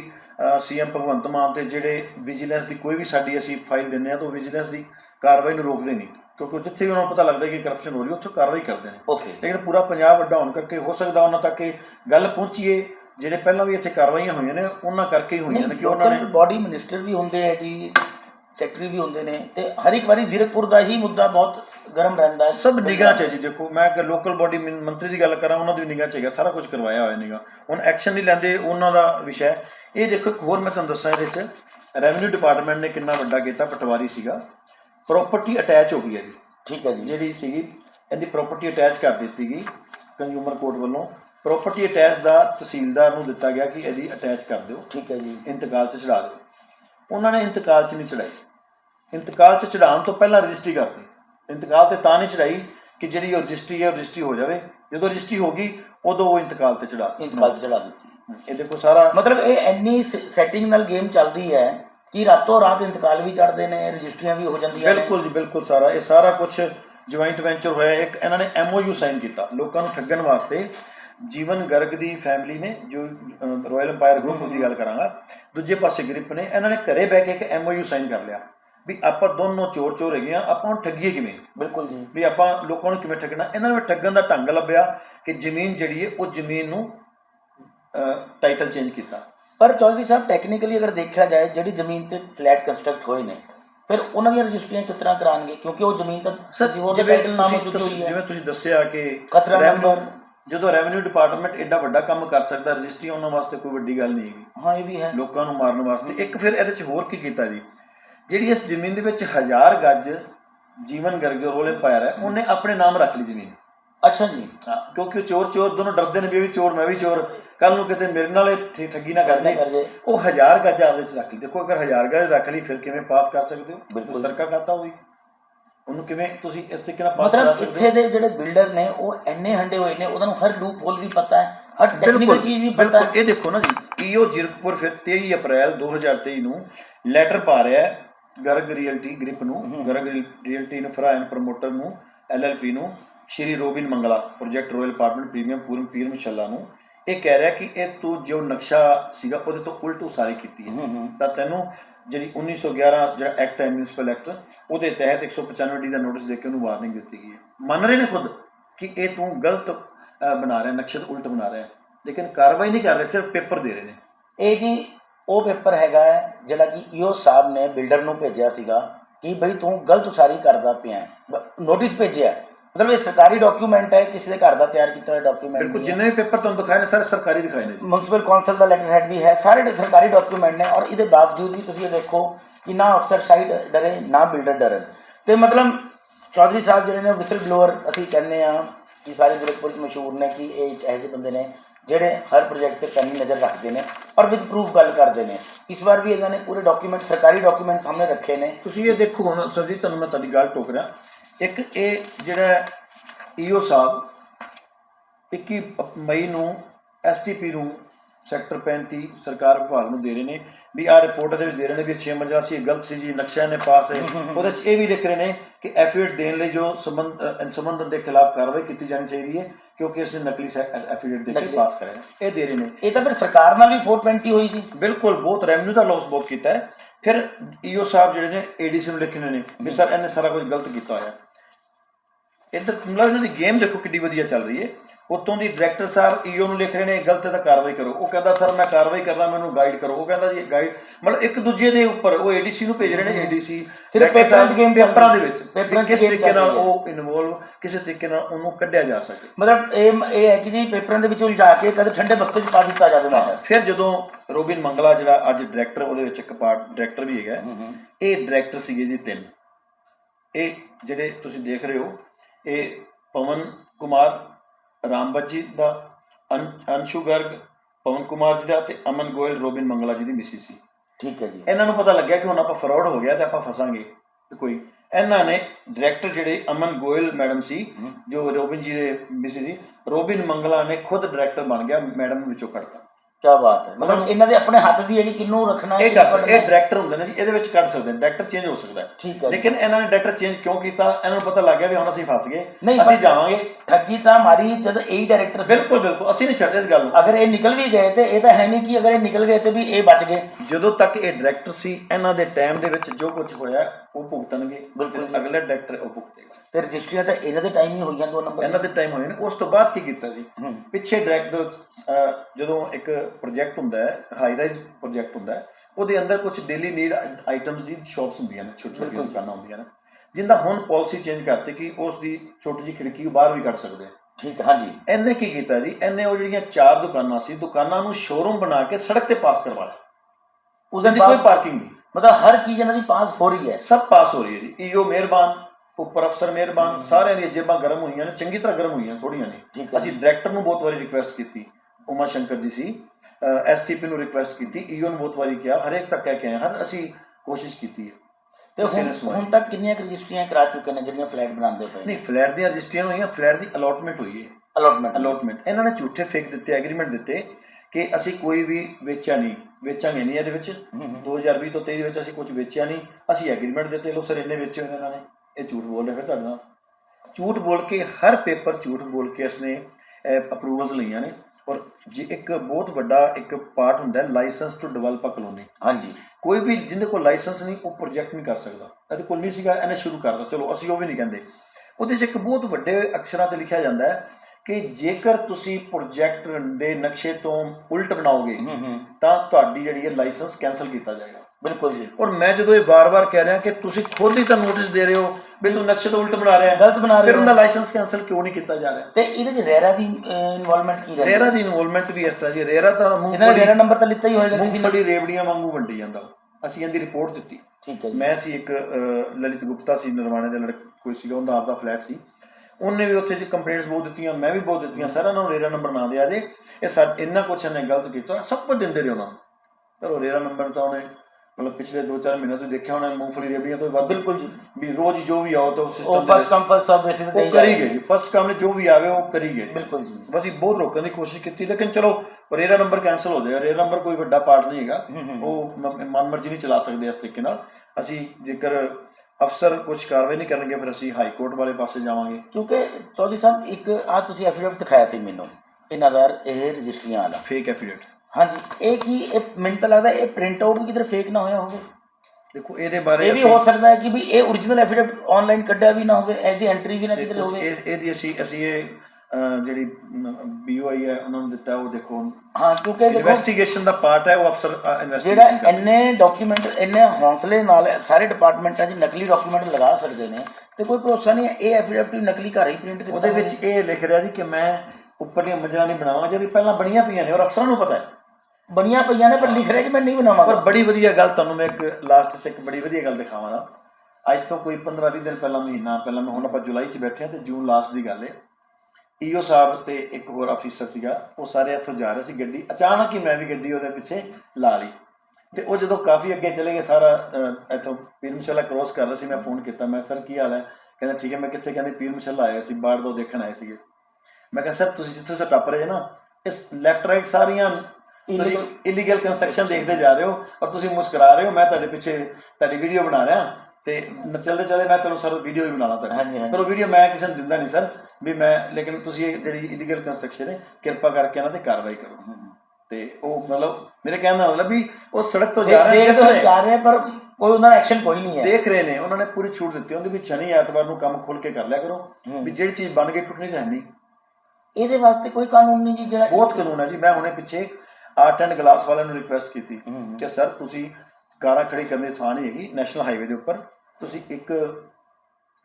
S1: ਸੀਐਮ ਭਗਵੰਤ ਮਾਨ ਤੇ ਜਿਹੜੇ ਵਿਜੀਲੈਂਸ ਦੀ ਕੋਈ ਵੀ ਸਾਡੀ ਅਸੀਂ ਫਾਈਲ ਦਿੰਨੇ ਆ ਤਾਂ ਵਿਜੀਲੈਂਸ ਦੀ ਕਾਰਵਾਈ ਨੂੰ ਰੋਕਦੇ ਨਹੀਂ। ਕਿਉਂਕਿ ਜਿੱਥੇ ਵੀ ਉਹਨਾਂ ਨੂੰ ਪਤਾ ਲੱਗਦਾ ਕਿ ਕਰਪਸ਼ਨ ਹੋ ਰਹੀ ਹੈ ਉੱਥੇ ਕਾਰਵਾਈ ਕਰਦੇ ਨੇ।
S2: ਓਕੇ
S1: ਲੇਕਿਨ ਪੂਰਾ ਪੰਜਾਬ ਵੱਡਾ ਹੋਣ ਕਰਕੇ ਹੋ ਸਕਦਾ ਉਹਨਾਂ ਤੱਕ ਇਹ ਗੱਲ ਪਹੁੰਚੀਏ ਜਿਹੜੇ ਪਹਿਲਾਂ ਵੀ ਇੱਥੇ ਕਾਰਵਾਈਆਂ ਹੋਈਆਂ ਨੇ ਉਹਨਾਂ ਕਰਕੇ ਹੀ ਹੋਈਆਂ ਨੇ ਕਿ ਉਹਨਾਂ ਨੇ
S2: ਬਾਡੀ ਮਿਨਿਸਟਰ ਵੀ ਹੁੰਦੇ ਆ ਜੀ। ਸੈਕਟਰੀ ਵੀ ਹੁੰਦੇ ਨੇ ਤੇ ਹਰ ਇੱਕ ਵਾਰੀ ਜ਼ੀਰਕਪੁਰ ਦਾ ਹੀ ਮੁੱਦਾ ਬਹੁਤ ਗਰਮ ਰਹਿੰਦਾ ਹੈ।
S1: ਸਭ ਨਿਗਾਹ 'ਚ ਹੈ ਜੀ ਦੇਖੋ ਮੈਂ ਅਗਰ ਲੋਕਲ ਬਾਡੀ ਮੰਤਰੀ ਦੀ ਗੱਲ ਕਰਾਂ ਉਹਨਾਂ ਦੀ ਵੀ ਨਿਗਾਹ 'ਚ ਹੈਗਾ ਸਾਰਾ ਕੁਝ ਕਰਵਾਇਆ ਹੋਇਆ ਨਿਗਾਹ। ਹੁਣ ਐਕਸ਼ਨ ਨਹੀਂ ਲੈਂਦੇ ਉਹਨਾਂ ਦਾ ਵਿਸ਼ਾ ਇਹ ਦੇਖੋ ਇੱਕ ਹੋਰ ਮੈਂ ਤੁਹਾਨੂੰ ਦੱਸਾਂ ਇਹਦੇ 'ਚ। ਰੈਵਨਿਊ ਡਿਪਾਰਟਮੈਂਟ ਨੇ ਕਿੰਨਾ ਵੱਡਾ ਕੀਤਾ ਪਟਵਾਰੀ ਸੀਗਾ। ਪ੍ਰਾਪਰਟੀ ਅਟੈਚ ਹੋ ਗਈ ਹੈ ਜੀ।
S2: ਠੀਕ ਹੈ ਜੀ।
S1: ਜਿਹੜੀ ਸੀਗੀ ਇਹਦੀ ਪ੍ਰਾਪਰਟੀ ਅਟੈਚ ਕਰ ਦਿੱਤੀ ਗਈ ਕੰਜ਼ਿਊਮਰ ਕੋਰਟ ਵੱਲੋਂ। ਪ੍ਰਾਪਰਟੀ ਅਟੈਚ ਦਾ ਤਹਿਸੀਲਦਾਰ ਨੂੰ ਦਿੱਤਾ ਗਿਆ ਕਿ ਇਹਦੀ ਅਟੈਚ ਕਰ ਦਿਓ।
S2: ਠੀਕ ਹੈ ਜੀ।
S1: ਇੰਤਕਾਲ 'ਚ ਚੜਾ ਦਿਓ। ਉਹਨਾਂ ਨੇ ਇੰਤਕਾਲ 'ਚ ਨਹੀਂ ਚੜਾਈ ਇੰਤਕਾਲ 'ਚ ਚੜਾਉਣ ਤੋਂ ਪਹਿਲਾਂ ਰਜਿਸਟਰੀ ਕਰਤੀ। ਇੰਤਕਾਲ ਤੇ ਤਾਂ ਨਹੀਂ ਚੜਾਈ ਕਿ ਜਿਹੜੀ ਉਹ ਰਜਿਸਟਰੀ ਹੈ ਰਜਿਸਟਰੀ ਹੋ ਜਾਵੇ। ਜਦੋਂ ਰਜਿਸਟਰੀ ਹੋ ਗਈ ਉਦੋਂ ਉਹ ਇੰਤਕਾਲ ਤੇ ਚੜਾਤੀ
S2: ਇੰਤਕਾਲ ਤੇ ਚੜਾ ਦਿੱਤੀ।
S1: ਇਹਦੇ ਕੋਲ ਸਾਰਾ
S2: ਮਤਲਬ ਇਹ ਇੰਨੀ ਸੈਟਿੰਗ ਨਾਲ ਗੇਮ ਚੱਲਦੀ ਹੈ ਕਿ ਰਾਤੋਂ ਰਾਤ ਇੰਤਕਾਲ ਵੀ ਚੜਦੇ ਨੇ ਰਜਿਸਟਰੀਆਂ ਵੀ ਹੋ ਜਾਂਦੀਆਂ ਨੇ।
S1: ਬਿਲਕੁਲ ਜੀ ਬਿਲਕੁਲ ਸਾਰਾ। ਇਹ ਸਾਰਾ ਕੁਝ ਜੁਆਇੰਟ ਵੈਂਚਰ ਹੋਇਆ। ਇੱਕ ਇਹਨਾਂ ਨੇ ਐਮਓਯੂ ਸਾਈਨ ਕੀਤਾ ਲੋਕਾਂ ਨੂੰ ਠੱਗਣ ਵਾਸਤੇ। ਜੀਵਨ ਗਰਗ ਦੀ ਫੈਮਿਲੀ ਨੇ ਜੋ ਰਾਇਲ ਐਮਪਾਇਰ ਗਰੁੱਪ ਦੀ ਗੱਲ ਕਰਾਂਗਾ। ਦੂਜੇ ਪਾਸੇ ਗ੍ਰਿਪ ਨੇ ਇਹਨਾਂ ਨੇ ਘਰੇ ਬਹਿ ਕੇ ਇੱਕ ਐਮਓਯੂ ਸਾਈਨ ਕਰ ਲਿਆ। ਵੀ ਆਪਾਂ ਦੋਨੋਂ ਚੋਰ ਚੋਰ ਹੈਗੇ ਆ ਆਪਾਂ ਨੂੰ ਠੱਗੀਏ ਕਿਵੇਂ?
S2: ਬਿਲਕੁਲ ਜੀ।
S1: ਵੀ ਆਪਾਂ ਲੋਕਾਂ ਨੂੰ ਕਿਵੇਂ ਠੱਗਣਾ? ਇਹਨਾਂ ਨੇ ਠੱਗਣ ਦਾ ਢੰਗ ਲੱਭਿਆ ਕਿ ਜ਼ਮੀਨ ਜਿਹੜੀ ਹੈ ਉਹ ਜ਼ਮੀਨ ਨੂੰ ਟਾਈਟਲ ਚੇਂਜ ਕੀਤਾ।
S2: ਪਰ ਚੌਧਰੀ ਸਾਹਿਬ ਟੈਕਨੀਕਲੀ ਅਗਰ ਦੇਖਿਆ ਜਾਏ ਜਿਹੜੀ ਜ਼ਮੀਨ ਤੇ ਫਲੈਟ ਕੰਸਟਰਕਟ ਹੋਏ ਨੇ ਫਿਰ ਉਹਨਾਂ ਦੀਆਂ ਰਜਿਸਟਰੀਆਂ ਕਿਸ ਤਰ੍ਹਾਂ ਕਰਾਣਗੇ ਕਿਉਂਕਿ ਉਹ ਜ਼ਮੀਨ ਤਾਂ ਹੋਰ ਟਾਈਟਲ ਨਾਮ ਜੁੜੀ ਹੋਈ ਹੈ।
S1: ਜਿਵੇਂ ਤੁਸੀਂ ਦੱਸਿਆ ਕਿ
S2: ਨੰਬਰ।
S1: ਜਦੋਂ ਰੈਵਨਿਊ ਡਿਪਾਰਟਮੈਂਟ ਐਡਾ ਵੱਡਾ ਕੰਮ ਕਰ ਸਕਦਾ ਰਜਿਸਟਰੀ ਉਹਨਾਂ ਵਾਸਤੇ ਕੋਈ ਵੱਡੀ ਗੱਲ ਨਹੀਂ ਹੈਗੀ।
S2: ਹਾਂ ਇਹ ਵੀ ਹੈ।
S1: ਲੋਕਾਂ ਨੂੰ ਮਾਰਨ ਵਾਸਤੇ। ਇੱਕ ਫਿਰ ਇਹਦੇ ਚ ਹੋਰ ਕੀ ਕੀਤਾ ਜੀ? ਜਿਹੜੀ ਇਸ ਜ਼ਮੀਨ ਦੇ ਵਿੱਚ ਹਜ਼ਾਰ ਗੱਜ ਜੀਵਨ ਗਰਗ ਜੋ ਰੋਲੇ ਪਾਇਆ ਹੈ ਉਹਨੇ ਆਪਣੇ ਨਾਮ ਰੱਖ ਲਈ ਜ਼ਮੀਨ।
S2: ਅੱਛਾ ਜੀ।
S1: ਕਿਉਂਕਿ ਚੋਰ ਚੋਰ ਦੋਨੋਂ ਡਰਦੇ ਨੇ ਵੀ ਇਹ ਵੀ ਚੋਰ ਮੈਂ ਵੀ ਚੋਰ ਕੱਲ ਨੂੰ ਕਿਤੇ ਮੇਰੇ ਨਾਲ ਇਹ ਠੱਗੀ ਨਾ ਕਰ
S2: ਨਾ ਕਰ
S1: ਜੇ।
S2: ਜੇ।
S1: ਉਹ ਹਜ਼ਾਰ ਗੱਜ ਆਪਦੇ ਚ ਰੱਖ ਲਈ। ਦੇਖੋ ਅਗਰ ਹਜ਼ਾਰ ਗੱਜ ਰੱਖ ਲਈ ਫਿਰ ਕਿਵੇਂ ਪਾਸ ਕਰ ਸਕਦੇ ਹੋ?
S2: ਬਿਲਕੁਲ।
S1: ਮੁਸ਼ਤਰਕਾ ਖਾਤਾ ਹੋਈ ਉਹਨੂੰ ਕਿਵੇਂ ਤੁਸੀਂ ਇਸ ਤਰੀਕੇ ਨਾਲ ਪਾਸ ਕਰਾ
S2: ਮਤਲਬ
S1: ਸਕਦੇ ਹੋ?
S2: ਇੱਥੇ ਦੇ ਜਿਹੜੇ ਬਿਲਡਰ ਨੇ ਉਹ ਇੰਨੇ ਹੰਡੇ ਹੋਏ ਨੇ ਉਹਨਾਂ ਨੂੰ ਹਰ ਲੂਪ ਹੋਲ ਵੀ ਪਤਾ ਹੈ ਹਰ ਟੈਕਨੀਕਲ ਚੀਜ਼ ਵੀ ਪਤਾ ਹੈ।
S1: ਇਹ ਦੇਖੋ ਨਾ ਜੀ ਈਓ ਜਿਰਕਪੁਰ ਫਿਰ 23 ਅਪ੍ਰੈਲ 2023 ਨੂੰ ਲੈਟਰ ਪਾ ਰਿਹਾ ਹੈ। ਗਰਗ ਰੀਅਲਟੀ ਗ੍ਰਿਪ ਨੂੰ ਗਰਗ ਰੀਅਲਟੀ ਇਨਫਰਾ ਪ੍ਰਮੋਟਰ ਨੂੰ ਐਲਐਲਪੀ ਨੂੰ Shri Robin Mangla project royal apartment premium ਪੂਰਨ ਪੀਰਮ ਸ਼ੱਲਾ ਨੂੰ। ਇਹ ਕਹਿ ਰਿਹਾ ਕਿ ਇਹ ਤੂੰ ਜੋ ਨਕਸ਼ਾ ਸੀਗਾ ਉਹਦੇ ਤੋਂ ਉਲਟ ਉਸਾਰੀ ਕੀਤੀ ਹੈ। ਤਾਂ ਤੈਨੂੰ ਜਿਹੜੀ 1911 ਜਿਹੜਾ ਐਕਟ ਹੈ ਮਿਊਨਿਸਪਲ ਐਕਟ ਉਹਦੇ ਤਹਿਤ 195 ਡੀ ਦਾ ਨੋਟਿਸ ਦੇ ਕੇ ਉਹਨੂੰ ਵਾਰਨਿੰਗ ਦਿੱਤੀ ਗਈ ਹੈ। ਮੰਨ ਰਹੇ ਨੇ ਖੁਦ ਕਿ ਇਹ ਤੂੰ ਗਲਤ ਬਣਾ ਰਿਹਾ ਨਕਸ਼ੇ ਤੋਂ ਉਲਟ ਬਣਾ ਰਿਹਾ। ਲੇਕਿਨ ਕਾਰਵਾਈ ਨਹੀਂ ਕਰ ਰਹੇ ਸਿਰਫ ਪੇਪਰ ਦੇ ਰਹੇ ਨੇ।
S2: ਇਹ ਜੀ ਉਹ ਪੇਪਰ ਹੈਗਾ ਹੈ ਜਿਹੜਾ ਕਿ ਈਓ ਸਾਹਿਬ ਨੇ ਬਿਲਡਰ ਨੂੰ ਭੇਜਿਆ ਸੀਗਾ ਕਿ ਬਈ ਤੂੰ ਗਲਤ ਉਸਾਰੀ ਕਰਦਾ ਪਿਆ ਨੋਟਿਸ ਭੇਜਿਆ ਮਤਲਬ ਇਹ ਸਰਕਾਰੀ ਡਾਕੂਮੈਂਟ ਹੈ ਕਿਸੇ ਦੇ ਘਰ ਦਾ ਤਿਆਰ ਕੀਤਾ ਹੋਇਆ ਡਾਕੂਮੈਂਟ
S1: ਬਿਲਕੁਲ ਜਿੰਨੇ ਵੀ ਪੇਪਰ ਤੁਹਾਨੂੰ ਦਿਖਾਏ ਨੇ ਸਾਰੇ ਸਰਕਾਰੀ ਦਿਖਾਏ ਨੇ
S2: ਮਿਊਨਿਸਪਲ ਕੌਂਸਲ ਦਾ ਲੈਟਰ ਹੈਡ ਵੀ ਹੈ ਸਾਰੇ ਸਰਕਾਰੀ ਡਾਕੂਮੈਂਟ ਨੇ ਔਰ ਇਹਦੇ ਬਾਵਜੂਦ ਵੀ ਤੁਸੀਂ ਇਹ ਦੇਖੋ ਕਿ ਨਾ ਅਫਸਰ ਸਾਈਡ ਡਰੇ ਨਾ ਬਿਲਡਰ ਡਰਨ। ਤੇ ਮਤਲਬ ਚੌਧਰੀ ਸਾਹਿਬ ਜਿਹੜੇ ਨੇ ਵਿਸਲ ਬਲੋਅਰ ਅਸੀਂ ਕਹਿੰਦੇ ਆ ਕਿ ਸਾਰੇ ਜ਼ਿਲ੍ਹੇਪੁਰ 'ਚ ਮਸ਼ਹੂਰ ਨੇ ਕਿ ਇਹ ਇਹੋ ਜਿਹੇ ਬੰਦੇ ਨੇ ਜਿਹੜੇ ਹਰ ਪ੍ਰੋਜੈਕਟ ਤੇ ਪੈਣੀ ਨਜ਼ਰ ਰੱਖਦੇ ਨੇ ਔਰ ਵਿਦ ਪ੍ਰੂਫ ਗੱਲ ਕਰਦੇ ਨੇ। ਇਸ ਵਾਰ ਵੀ ਇਹਨਾਂ ਨੇ ਪੂਰੇ ਡਾਕੂਮੈਂਟ ਸਰਕਾਰੀ ਡਾਕੂਮੈਂਟ ਸਾਹਮਣੇ ਰੱਖੇ ਨੇ।
S1: ਤੁਸੀਂ ਇਹ ਦੇਖੋ ਹੁਣ ਸਰ ਜੀ ਤੁਹਾਨੂੰ ਮੈਂ ਤੁਹਾਡੀ ਗੱਲ ਟੋਕ ਰਿਹਾ। ਇੱਕ ਇਹ ਜਿਹੜਾ ਈਓ ਸਾਹਿਬ 21 ਮਈ ਨੂੰ ਐਸਟੀਪੀ ਨੂੰ ਸੈਕਟਰ 35 ਸਰਕਾਰ ਵਿਭਾਗ ਨੂੰ ਦੇ ਰਹੇ ਨੇ ਵੀ ਆਹ ਰਿਪੋਰਟ ਦੇ ਵਿੱਚ ਦੇ ਰਹੇ ਨੇ ਵੀ 6 ਮੰਜ਼ਲਾ ਸੀ ਇਹ ਗਲਤ ਸੀ ਜੀ ਨਕਸ਼ਾ ਨੇ ਪਾਸ ਹੈ। ਉਹਦੇ ਵਿੱਚ ਇਹ ਵੀ ਲਿਖ ਰਹੇ ਨੇ ਕਿ ਐਫੀਡੇਵਿਟ ਦੇਣ ਲਈ ਜੋ ਸੰਬੰਧ ਅ, ਸੰਬੰਧਤ ਦੇ ਖਿਲਾਫ ਕਾਰਵਾਈ ਕੀਤੀ ਜਾਣੀ ਚਾਹੀਦੀ ਹੈ। ਕਿਉਂਕਿ ਇਸਨੇ ਨਕਲੀ ਐਫੀਡੇਵਿਟ ਦੇ ਕੇ। ਪਾਸ ਕਰਿਆ। ਇਹ ਦੇ ਰਹੇ ਨੇ
S2: ਇਹ ਤਾਂ ਫਿਰ ਸਰਕਾਰ ਨਾਲ ਵੀ 420 ਹੋਈ ਜੀ
S1: ਬਿਲਕੁਲ ਬਹੁਤ ਰੈਵਨਿਊ ਦਾ ਲਾਸ ਬਹੁਤ ਕੀਤਾ ਹੈ ਫਿਰ ਈਓ ਸਾਹਿਬ ਜਿਹੜੇ ਨੇ ਏਡੀਸੀ ਨੂੰ ਲਿਖਣੇ ਨੇ ਵੀ ਸਰ ਇਹਨੇ ਸਾਰਾ ਕੁਝ ਗਲਤ ਕੀਤਾ ਹੋਇਆ ਇੱਧਰ ਮਤਲਬ ਇਹਨਾਂ ਦੀ ਗੇਮ ਦੇਖੋ ਕਿੱਡੀ ਵਧੀਆ ਚੱਲ ਰਹੀ ਹੈ। ਉਤੋਂ ਦੀ ਡਾਇਰੈਕਟਰ ਸਾਹਿਬ ਈਓ ਨੂੰ ਲਿਖ ਰਹੇ ਨੇ ਗਲਤ ਹੈ ਤਾਂ ਕਾਰਵਾਈ ਕਰੋ। ਉਹ ਕਹਿੰਦਾ ਸਰ ਮੈਂ ਕਾਰਵਾਈ ਕਰਨਾ ਮੈਨੂੰ ਗਾਈਡ ਕਰੋ। ਉਹ ਕਹਿੰਦਾ ਜੀ ਗਾਈਡ ਮਤਲਬ ਇੱਕ ਦੂਜੇ ਦੇ ਉੱਪਰ ਉਹ ਏਡੀਸੀ ਨੂੰ ਭੇਜ ਰਹੇ ਨੇ ਏਡੀਸੀ
S2: ਸਿਰਫ ਪੇਪਰਾਂ game ਚੱਲ
S1: ਪੇਪਰਾਂ ਦੇ। ਵਿੱਚ
S2: ਪੇਪਰਾਂ
S1: ਕਿਸ ਤਰੀਕੇ ਨਾਲ। ਉਹ ਇਨਵੋਲਵ ਕਿਸੇ ਤਰੀਕੇ ਨਾਲ ਉਹਨੂੰ ਕੱਢਿਆ ਜਾ ਸਕੇ।
S2: ਮਤਲਬ ਇਹ ਇਹ ਹੈ ਕਿ ਜੀ ਪੇਪਰਾਂ ਦੇ ਵਿੱਚ ਉਲਝਾ ਕੇ ਕਦੇ ਠੰਡੇ ਬਸਤੇ 'ਚ ਪਾ ਦਿੱਤਾ ਜਾਵੇ ਮੈਟਰ
S1: ਫਿਰ ਜਦੋਂ ਰੋਬਿਨ ਮੰਗਲਾ ਜਿਹੜਾ ਅੱਜ ਡਾਇਰੈਕਟਰ ਉਹਦੇ ਵਿੱਚ ਇੱਕ ਪਾਰਟ ਡਾਇਰੈਕਟਰ ਵੀ ਹੈਗਾ। ਇਹ ਡਾਇਰੈਕਟਰ ਸੀਗੇ ਜੀ ਤਿੰਨ। ਇਹ ਜਿਹੜੇ ਤੁਸੀਂ ਦੇਖ ਰਹੇ ਹੋ ਇਹ ਪਵਨ ਕੁਮਾਰ ਰਾਮਬਤ ਜੀ ਦਾ ਅੰਸ਼ੂ ਗਰਗ ਪਵਨ ਕੁਮਾਰ ਜੀ ਦਾ ਤੇ ਅਮਨ ਗੋਇਲ ਰੋਬਿਨ ਮੰਗਲਾ ਜੀ ਦੀ ਮਿਸੀ ਸੀ।
S2: ਠੀਕ ਹੈ ਜੀ।
S1: ਇਹਨਾਂ ਨੂੰ ਪਤਾ ਲੱਗਿਆ ਕਿ ਹੁਣ ਆਪਾਂ ਫਰਾਡ ਹੋ ਗਿਆ ਤੇ ਆਪਾਂ ਫਸਾਂਗੇ ਕੋਈ। ਇਹਨਾਂ ਨੇ ਡਾਇਰੈਕਟਰ ਜਿਹੜੇ ਅਮਨ ਗੋਇਲ ਮੈਡਮ ਸੀ ਜੋ ਰੋਬਿਨ ਜੀ ਦੇ ਮਿਸੀ ਸੀ ਰੋਬਿਨ ਮੰਗਲਾ ਨੇ ਖੁਦ ਡਾਇਰੈਕਟਰ ਬਣ ਗਿਆ ਮੈਡਮ ਵਿੱਚੋਂ ਕੱਢਤਾ।
S2: ਕੀ ਬਾਤ ਹੈ। ਮਤਲਬ ਇਹਨਾਂ ਦੇ ਆਪਣੇ ਹੱਥ ਦੀ ਹੈ ਕਿ ਕਿੰਨੂੰ ਰੱਖਣਾ
S1: ਇਹ ਕਰ ਸਕਦੇ ਇਹ। ਡਾਇਰੈਕਟਰ ਹੁੰਦੇ ਨੇ ਜੀ ਇਹਦੇ ਵਿੱਚ ਕੱਢ ਸਕਦੇ ਨੇ ਡਾਇਰੈਕਟਰ ਚੇਂਜ ਹੋ ਸਕਦਾ ਹੈ।
S2: ਠੀਕ ਹੈ ਜੀ।
S1: ਲੇਕਿਨ ਇਹਨਾਂ ਨੇ ਡਾਇਰੈਕਟਰ ਚੇਂਜ ਕਿਉਂ ਕੀਤਾ? ਇਹਨਾਂ ਨੂੰ ਪਤਾ ਲੱਗ ਗਿਆ ਵੀ ਹੁਣ ਅਸੀਂ ਫਸ ਗਏ
S2: ਨਹੀਂ,
S1: ਅਸੀਂ ਜਾਵਾਂਗੇ।
S2: ਠੱਗੀ ਤਾਂ ਮਾਰੀ ਜਦ ਇਹੀ ਡਾਇਰੈਕਟਰ ਸੀ।
S1: ਬਿਲਕੁਲ ਬਿਲਕੁਲ। ਅਸੀਂ ਨਹੀਂ ਛੱਡਦੇ ਇਸ ਗੱਲ ਨੂੰ।
S2: ਅਗਰ ਇਹ ਨਿਕਲ ਵੀ ਗਏ ਤੇ ਇਹ ਤਾਂ ਹੈ ਨਹੀਂ ਕਿ ਅਗਰ ਇਹ ਨਿਕਲ ਗਏ ਤੇ ਵੀ ਇਹ ਬਚ ਗਏ।
S1: ਜਦੋਂ ਤੱਕ ਇਹ ਡਾਇਰੈਕਟਰ ਸੀ ਇਹਨਾਂ ਦੇ ਟਾਈਮ ਦੇ ਵਿੱਚ ਜੋ ਕੁਝ ਹੋਇਆ ਉਹ ਭੁਗਤਣਗੇ
S2: ਬਿਲਕੁਲ।
S1: ਅਗਲਾ ਡਾਇਰੈਕਟਰ ਉਹ ਭੁਗਤੇਗਾ।
S2: ਤੇ ਰਜਿਸਟਰੀਆਂ ਤਾਂ ਇਹਨਾਂ ਦੇ ਟਾਈਮ ਹੀ ਹੋਈਆਂ ਦੋ ਨੰਬਰ
S1: ਇਹਨਾਂ ਦੇ ਟਾਈਮ ਹੋਏ ਨੇ। ਉਸ ਤੋਂ ਬਾਅਦ ਕੀ ਕੀਤਾ ਜੀ?
S2: ਹੂੰ।
S1: ਪਿੱਛੇ ਡਾਇਰੈਕਟ ਜਦੋਂ ਇੱਕ ਪ੍ਰੋਜੈਕਟ ਹੁੰਦਾ ਹੈ ਹਾਈ ਰਾਈਜ਼ ਪ੍ਰੋਜੈਕਟ ਹੁੰਦਾ ਹੈ ਉਹਦੇ ਅੰਦਰ ਕੁਝ ਡੇਲੀ ਨੀਡ ਆਈਟਮਸ ਦੀ ਸ਼ਾਪਸ ਹੁੰਦੀਆਂ ਨੇ ਛੋਟੀ ਛੋਟੀਆਂ ਦੁਕਾਨਾਂ ਹੁੰਦੀਆਂ ਨੇ ਜਿੰਦਾ ਹੁਣ ਪਾਲਿਸੀ ਚੇਂਜ ਕਰਤੀ ਕਿ ਉਸ ਦੀ ਛੋਟੀ ਜਿਹੀ ਖਿੜਕੀ ਬਾਹਰ ਵੀ ਕੱਢ ਸਕਦੇ ਆ।
S2: ਠੀਕ ਹਾਂਜੀ।
S1: ਇਹਨੇ ਕੀ ਕੀਤਾ ਜੀ? ਇਹਨੇ ਉਹ ਜਿਹੜੀਆਂ ਚਾਰ ਦੁਕਾਨਾਂ ਸੀ ਦੁਕਾਨਾਂ ਨੂੰ ਸ਼ੋਰੂਮ ਬਣਾ ਕੇ ਸੜਕ ਤੇ ਪਾਸ ਕਰਵਾ ਲਿਆ।
S2: ਉਹਦੇ
S1: ਉਹਦੀ ਕੋਈ ਪਾਰਕਿੰਗ ਨਹੀਂ।
S2: ਮਤਲਬ ਹਰ ਚੀਜ਼ ਇਹਨਾਂ ਦੀ ਪਾਸ ਹੋ ਰਹੀ ਹੈ।
S1: ਸਭ ਪਾਸ ਹੋ ਰਹੀ ਹੈ ਜੀ। ਈਓ ਮਿਹਰਬਾਨ ਉੱਪਰ ਅਫਸਰ ਮਿਹਰਬਾਨ ਸਾਰਿਆਂ ਦੀਆਂ ਜੇਬਾਂ ਗਰਮ ਹੋਈਆਂ ਨੇ ਚੰਗੀ ਤਰ੍ਹਾਂ ਗਰਮ ਹੋਈਆਂ ਥੋੜੀਆਂ
S2: ਹੈ।
S1: ਅਸੀਂ ਡਾਇਰੈਕਟਰ ਨੂੰ ਬਹੁਤ ਵਾਰੀ ਰਿਕੁਐਸਟ ਕੀਤੀ ਉਮਾ ਸ਼ੰਕਰ ਜੀ ਸੀ ਐਸਟੀਪੀ ਨੂੰ ਰਿਕੁਐਸਟ ਕੀਤੀ ਈਓ ਨੂੰ ਬਹੁਤ ਵਾਰੀ ਕਿਹਾ ਹਰੇਕ ਤੱਕ ਕਹਿ ਕੇ ਆਏ ਹਰ ਅਸੀਂ ਕੋਸ਼ਿਸ਼ ਕੀਤੀ ਹੈ।
S2: ਤੇ ਹੁਣ
S1: ਨੇ
S2: ਤੱਕ ਕਿੰਨੀਆਂ ਰਜਿਸਟਰੀਆਂ ਕਰਾ ਚੁੱਕੇ ਨੇ ਜਿਹੜੀਆਂ ਫਲੈਟ ਬਣਾਉਂਦੇ ਪਏ
S1: ਨਹੀਂ ਫਲੈਟ ਦੀਆਂ ਰਜਿਸਟਰੀਆਂ ਹੋਈਆਂ ਫਲੈਟ ਦੀ ਅਲਾਟਮੈਂਟ ਹੋਈ ਹੈ।
S2: ਅਲੋਟਮੈਂਟ
S1: ਅਲਾਟਮੈਂਟ ਇਹਨਾਂ ਨੇ ਝੂਠੇ ਫੇਕ ਦਿੱਤੇ ਐਗਰੀਮੈਂਟ ਦਿੱਤੇ। ਕਿ ਅਸੀਂ ਕੋਈ ਵੀ ਵੇਚਿਆ ਨਹੀਂ ਵੇਚਾਂਗੇ ਨਹੀਂ ਇਹਦੇ ਵਿੱਚ। 2020 ਤੋਂ 23 ਵਿੱਚ ਅਸੀਂ ਕੁਝ ਵੇਚਿਆ ਨਹੀਂ। ਅਸੀਂ ਐਗਰੀਮੈਂਟ ਦਿੱਤੇ ਲੋ ਸਰ ਇੰਨੇ ਵੇਚੇ ਹੋਏ ਇਹਨਾਂ ਨੇ। ਇਹ ਝੂਠ ਬੋਲ ਰਹੇ ਫਿਰ ਤੁਹਾਡੇ ਨਾਲ। ਝੂਠ ਬੋਲ ਕੇ ਹਰ ਪੇਪਰ ਝੂਠ ਬੋਲ ਕੇ ਇਸਨੇ ਅਪਰੂਵਲਸ ਲਈਆਂ ਨੇ। ਔਰ ਜੇ ਇੱਕ ਬਹੁਤ ਵੱਡਾ ਇੱਕ ਪਾਰਟ ਹੁੰਦਾ ਹੈ licence to develop a colony
S2: ਹਾਂਜੀ।
S1: ਕੋਈ ਵੀ ਜਿਹਦੇ ਕੋਲ ਲਾਇਸੈਂਸ ਨਹੀਂ ਉਹ ਪ੍ਰੋਜੈਕਟ ਨਹੀਂ ਕਰ ਸਕਦਾ। ਇਹਦੇ ਕੋਲ ਨਹੀਂ ਸੀਗਾ ਇਹਨੇ ਸ਼ੁਰੂ ਕਰਦਾ ਚਲੋ ਅਸੀਂ ਉਹ ਵੀ ਨਹੀਂ ਕਹਿੰਦੇ। ਉਹਦੇ 'ਚ ਇੱਕ ਬਹੁਤ ਵੱਡੇ ਅਕਸ਼ਰਾਂ 'ਚ ਲਿਖਿਆ ਜਾਂਦਾ ਹੈ ਕਿ ਜੇਕਰ ਤੁਸੀਂ ਪ੍ਰੋਜੈਕਟ ਦੇ ਨਕਸ਼ੇ ਤੋਂ ਉਲਟ ਬਣਾਓਗੇ ਤਾਂ ਤੁਹਾਡੀ ਜਿਹੜੀ ਹੈ ਲਾਇਸੈਂਸ ਕੈਨਸਲ ਕੀਤਾ ਜਾਏਗਾ।
S2: ਬਿਲਕੁਲ ਜੀ।
S1: ਔਰ ਮੈਂ ਜਦੋਂ ਇਹ ਵਾਰ-ਵਾਰ ਕਹਿ ਰਿਹਾ ਕਿ ਤੁਸੀਂ ਖੁਦ ਹੀ ਤਾਂ ਨੋਟਿਸ ਦੇ ਰਹੇ ਹੋ ਵੀ ਤੂੰ ਨਕਸ਼ੇ ਤੋਂ ਉਲਟ ਬਣਾ ਰਿਹਾ। ਹੈ।
S2: ਗਲਤ ਬਣਾ ਰਹੇ।
S1: ਫਿਰ। ਉਹਦਾ ਲਾਇਸੈਂਸ ਕੈਨਸਲ ਕਿਉਂ ਨਹੀਂ ਕੀਤਾ ਜਾ ਰਿਹਾ?
S2: ਤੇ ਇਹਦੇ ਚ ਰੇਰਾ ਦੀ ਇਨਵੋਲਵਮੈਂਟ ਕੀ ਰਹੀ
S1: ਰੇਰਾ ਦੀ ਇਨਵੋਲਵਮੈਂਟ ਵੀ ਇਸ ਤਰ੍ਹਾਂ ਜੀ। ਰੇਰਾ ਤਾਂ ਮੂੰਗਫਲੀ
S2: ਰੇਰਾ ਨੰਬਰ ਤਾਂ ਲਿੱਤਾ ਹੀ ਹੋਏਗਾ ਕਿਸੇ
S1: ਮੂੰਗਫਲੀ ਰੇਵੜੀਆਂ ਵਾਂਗੂ ਵੰਡੀ ਜਾਂਦਾ। ਅਸੀਂ ਇਹਦੀ ਰਿਪੋਰਟ ਦਿੱਤੀ।
S2: ਠੀਕ ਹੈ ਜੀ।
S1: ਮੈਂ ਸੀ ਇੱਕ ਲਲਿਤ ਗੁਪਤਾ ਸੀ ਨਰਵਾਣੇ ਦੇ ਲੜਕ ਕੋਈ ਸੀਗਾ ਉਹਦਾ ਆਪਦਾ ਫਲੈਟ ਸੀ। ਉਹਨੇ ਵੀ ਉੱਥੇ ਜੀ ਕੰਪਲੇਂਟਸ ਬਹੁਤ ਦਿੱਤੀਆਂ ਮੈਂ ਵੀ ਬਹੁਤ ਦਿੱਤੀਆਂ ਸਾਰਿਆਂ ਨੂੰ ਰੇਰਾ ਨੰਬਰ ਨਾ ਦਿਆ ਜੇ। ਇਹ ਸਾ ਇੰਨਾ ਕੁਛ ਇਹਨੇ ਗਲਤ ਕੀਤਾ ਸਭ ਕੁਝ ਦਿੰਦੇ ਰਹੇ ਉਹਨਾਂ ਨੂੰ। ਪਰ ਉਹ ਰੇਰਾ ਨੰਬਰ ਤਾਂ ਉਹਨੇ ਮਤਲਬ ਪਿਛਲੇ 2-4 ਮਹੀਨੇ ਤੋਂ ਦੇਖਿਆ ਹੋਣਾ ਮੂੰਗਫਲੀ ਰੇਵੜੀਆਂ ਤੋਂ ਵੱਧ
S2: ਬਿਲਕੁਲ
S1: ਵੀ ਰੋਜ਼ ਜੋ ਵੀ ਆਓ ਤਾਂ
S2: ਉਹ
S1: system
S2: first come first serve basis ਤੇ
S1: ਉਹ ਕਰੀ ਗਏ ਜੀ ਫਸਟ ਕੰਮ ਨੇ ਜੋ ਵੀ ਆਵੇ ਉਹ ਕਰੀ ਗਏ
S2: ਬਿਲਕੁਲ ਜੀ।
S1: ਬਸ ਇਹ ਬਹੁਤ ਰੋਕਣ ਦੀ ਕੋਸ਼ਿਸ਼ ਕੀਤੀ ਲੇਕਿਨ ਚਲੋ ਰੇਰਾ ਨੰਬਰ ਕੈਨਸਲ ਹੋ ਜਾਏਗਾ ਰੇਰਾ ਨੰਬਰ ਕੋਈ ਵੱਡਾ ਪਾਰਟ ਨਹੀਂ ਹੈਗਾ। ਉਹ ਮਨਮਰਜ਼ੀ ਨਹੀਂ ਚਲਾ ਸਕਦੇ ਇਸ ਤਰੀਕੇ ਨਾਲ। ਅਸੀਂ ਜੇਕਰ ਅਫਸਰ ਕੁਝ ਕਾਰਵਾਈ ਨਹੀਂ ਕਰਨਗੇ ਫਿਰ ਅਸੀਂ ਹਾਈ ਕੋਰਟ ਵਾਲੇ ਪਾਸੇ ਜਾਵਾਂਗੇ।
S2: ਕਿਉਂਕਿ ਚੌਧਰੀ ਸਾਹਿਬ ਇੱਕ ਆ ਤੁਸੀਂ ਐਫੀਡੇਵਿਟ ਦਿਖਾਇਆ ਸੀ ਮੈਨੂੰ ਇਹਨਾਂ ਦਾ ਇਹ ਰਜਿਸਟਰੀਆਂ ਵਾਲਾ।
S1: ਫੇਕ ਐਫੀਡੇਟ
S2: ਹਾਂਜੀ ਇਹ ਕੀ ਇਹ ਮੈਨੂੰ ਤਾਂ ਲੱਗਦਾ ਇਹ ਪ੍ਰਿੰਟ ਆਊਟ ਵੀ ਕਿਧਰ ਫੇਕ ਨਾ ਹੋਇਆ ਹੋਵੇ।
S1: ਦੇਖੋ ਇਹਦੇ ਬਾਰੇ
S2: ਇਹ ਵੀ ਹੋ ਸਕਦਾ ਹੈ ਕਿ ਵੀ ਇਹ origignal ਐਫੀਡੇਵਿਟ ਆਨਲਾਈਨ ਕੱਢਿਆ ਵੀ ਨਾ ਹੋਵੇ ਇਹਦੀ ਐਂਟਰੀ ਵੀ ਨਾ ਕਿਧਰ ਹੋਵੇ।
S1: ਇਹ- ਇਹਦੀ ਅਸੀਂ ਅਸੀਂ ਇਹ ਜਿਹੜੀ ਬੀਓਆਈ ਹੈ ਉਹਨਾਂ ਨੂੰ ਦਿੱਤਾ ਉਹ ਦੇਖੋ
S2: ਹਾਂ ਕਿਉਂਕਿ
S1: ਇਨਵੈਸਟੀਗੇਸ਼ਨ ਦਾ ਪਾਰਟ ਹੈ ਉਹ ਅਫਸਰ
S2: ਜਿਹੜਾ
S1: ਇਨਵੈਸਟੀਗੇਸ਼ਨ
S2: ਇੰਨੇ ਡਾਕੂਮੈਂਟ ਇੰਨੇ ਹੌਸਲੇ ਨਾਲ ਸਾਰੇ ਡਿਪਾਰਟਮੈਂਟਾਂ 'ਚ ਨਕਲੀ ਡਾਕੂਮੈਂਟ ਲਗਾ ਸਕਦੇ ਨੇ ਤੇ ਕੋਈ ਭਰੋਸਾ ਨਹੀਂ ਇਹ ਐਫੀਡੇਵਿਟ ਨਕਲੀ ਘਰ ਹੀ ਪ੍ਰਿੰਟ ਕੀਤਾ
S1: ਉਹਦੇ ਵਿੱਚ ਇਹ ਲਿਖ ਰਿਹਾ ਜੀ ਕਿ ਮੈਂ ਉੱਪਰਲੀਆਂ ਮੰਜ਼ਲਾਂ ਨਹੀਂ ਬਣਾਵਾਂ ਜਿਹੜੀ ਪਹਿਲਾਂ ਬਣੀਆਂ ਪਈਆਂ ਨੇ ਔਰ ਅਫਸਰਾਂ ਨੂੰ ਪਤਾ ਹੈ।
S2: ਬਣੀਆਂ ਪਈਆਂ ਨੇ ਪਰ ਲਿਖ ਰਿਹਾ ਕਿ ਮੈਂ ਨਹੀਂ ਬਣਾਵਾਂਗਾ।
S1: ਪਰ ਬੜੀ ਵਧੀਆ ਗੱਲ ਤੁਹਾਨੂੰ ਮੈਂ ਇੱਕ ਲਾਸਟ 'ਚ ਇੱਕ ਬੜੀ ਵਧੀਆ ਗੱਲ ਦਿਖਾਵਾਂ ਦਾ ਅੱਜ ਤੋਂ ਕੋਈ 15-20 ਦਿਨ ਪਹਿਲਾਂ ਮਹੀਨਾ ਪਹਿਲਾਂ ਮੈਂ ਹੁਣ ਆਪਾਂ ਜੁਲਾਈ 'ਚ ਬੈਠੇ ਹਾਂ ਤੇ ਜੂਨ ਲਾਸਟ ਦੀ ਗੱਲ ਹੈ। ਈਓ ਸਾਹਿਬ ਤੇ ਇੱਕ ਹੋਰ ਅਫੀਸਰ ਸੀਗਾ ਉਹ ਸਾਰੇ ਇੱਥੋਂ ਜਾ ਰਹੇ ਸੀ ਗੱਡੀ। ਅਚਾਨਕ ਹੀ ਮੈਂ ਵੀ ਗੱਡੀ ਉਹਦੇ ਪਿੱਛੇ ਲਾ ਲਈ। ਤੇ ਉਹ ਜਦੋਂ ਕਾਫੀ ਅੱਗੇ ਚਲੇ ਗਏ ਸਾਰਾ ਇੱਥੋਂ ਪੀਰ ਮਸ਼ਾਲਾ ਕ੍ਰੋਸ ਕਰ ਰਿਹਾ ਸੀ ਮੈਂ ਫੋਨ ਕੀਤਾ। ਮੈਂ ਸਰ ਕੀ ਹਾਲ ਹੈ? ਕਹਿੰਦਾ ਠੀਕ ਹੈ। ਮੈਂ ਕਿੱਥੇ ਕਹਿੰਦੇ ਪੀਰ ਮਸ਼ਾਲਾ ਆਇਆ ਸੀ ਬਾੜ ਦੋ ਦੇਖਣ ਆਏ ਸੀਗੇ। ਮੈਂ ਕਿਹਾ ਸਰ ਤੁਸੀਂ ਜਿੱਥੋਂ ਸੇ ਟੱਪ ਰਹੇ ਨਾ ਇਸ ਲੈਫਟ ਰਾਈਟ ਸਾਰੀਆਂ ਤੁਸੀਂ ਇਲੀਗਲ ਕੰਸਟਰਕਸ਼ਨ ਦੇਖਦੇ ਜਾ ਰਹੇ ਹੋ ਔਰ ਤੁਸੀਂ ਮੁਸਕਰਾ ਰਹੇ ਹੋ। ਮੈਂ ਤੁਹਾਡੇ ਪਿੱਛੇ ਤੁਹਾਡੀ ਵੀਡੀਓ ਬਣਾ ਰਿਹਾ। ਤੇ ਚੱਲਦੇ ਚੱਲਦੇ ਮੈਂ ਤੁਹਾਨੂੰ ਸਰ ਵੀਡੀਓ ਵੀ
S2: ਹਾਂਜੀ,
S1: ਤੁਹਾਡੀ।
S2: ਹਾਂਜੀ।
S1: ਪਰ ਉਹ ਵੀਡੀਓ ਮੈਂ ਕਿਸੇ ਨੂੰ ਦਿੰਦਾ ਨਹੀਂ ਸਰ ਵੀ ਮੈਂ ਲੇਕਿਨ ਤੁਸੀਂ ਇਹ ਜਿਹੜੀ ਇਲੀਗਲ ਕੰਸਟਰਕਸ਼ਨ ਹੈ ਕਿਰਪਾ ਕਰਕੇ ਇਹਨਾਂ ਤੇ ਕਾਰਵਾਈ ਕਰੋ। ਤੇ ਉਹ ਮਤਲਬ ਮੇਰੇ ਕਹਿਣ ਦਾ ਮਤਲਬ ਵੀ ਉਹ ਸੜਕ ਤੋਂ ਜਾ ਰਹੇ ਨੇ
S2: ਜਾ ਰਹੇ ਪਰ ਕੋਈ ਉਹਨਾਂ ਦਾ ਐਕਸ਼ਨ ਕੋਈ ਨਹੀਂ ਹੈ।
S1: ਦੇਖ ਰਹੇ ਨੇ ਉਹਨਾਂ ਨੇ ਪੂਰੀ ਛੂਟ ਦਿੱਤੀ ਉਹਦੇ ਵੀ ਸ਼ਨੀ ਐਤਵਾਰ ਨੂੰ ਕੰਮ ਖੋਲ ਕੇ ਕਰ ਲਿਆ ਕਰੋ ਵੀ ਜਿਹੜੀ ਚੀਜ਼ ਬਣ ਗਈ ਟੁੱਟਣੀ ਨਹੀਂ।
S2: ਇਹਦੇ ਵਾਸਤੇ ਕੋਈ ਕਾਨੂੰਨ ਨਹੀਂ ਜੀ ਜਿਹੜਾ
S1: ਬਹੁਤ ਕਾਨੂੰਨ ਹੈ ਜੀ। ਮੈਂ ਹੁਣੇ ਪਿੱਛੇ ਆਰਟ ਐਂਡ ਗਲਾਸ ਵਾਲਿਆਂ ਨੂੰ ਰਿਕੁਐਸਟ ਕੀਤੀ ਕਿ ਸਰ ਤੁਸੀਂ ਕਾਰਾਂ ਖੜੀ ਕਰਨ ਦੀ ਥਾਂ ਨਹੀਂ ਹੈਗੀ ਨੈਸ਼ਨਲ ਹਾਈਵੇ ਦੇ ਉੱਪਰ। ਤੁਸੀਂ ਇੱਕ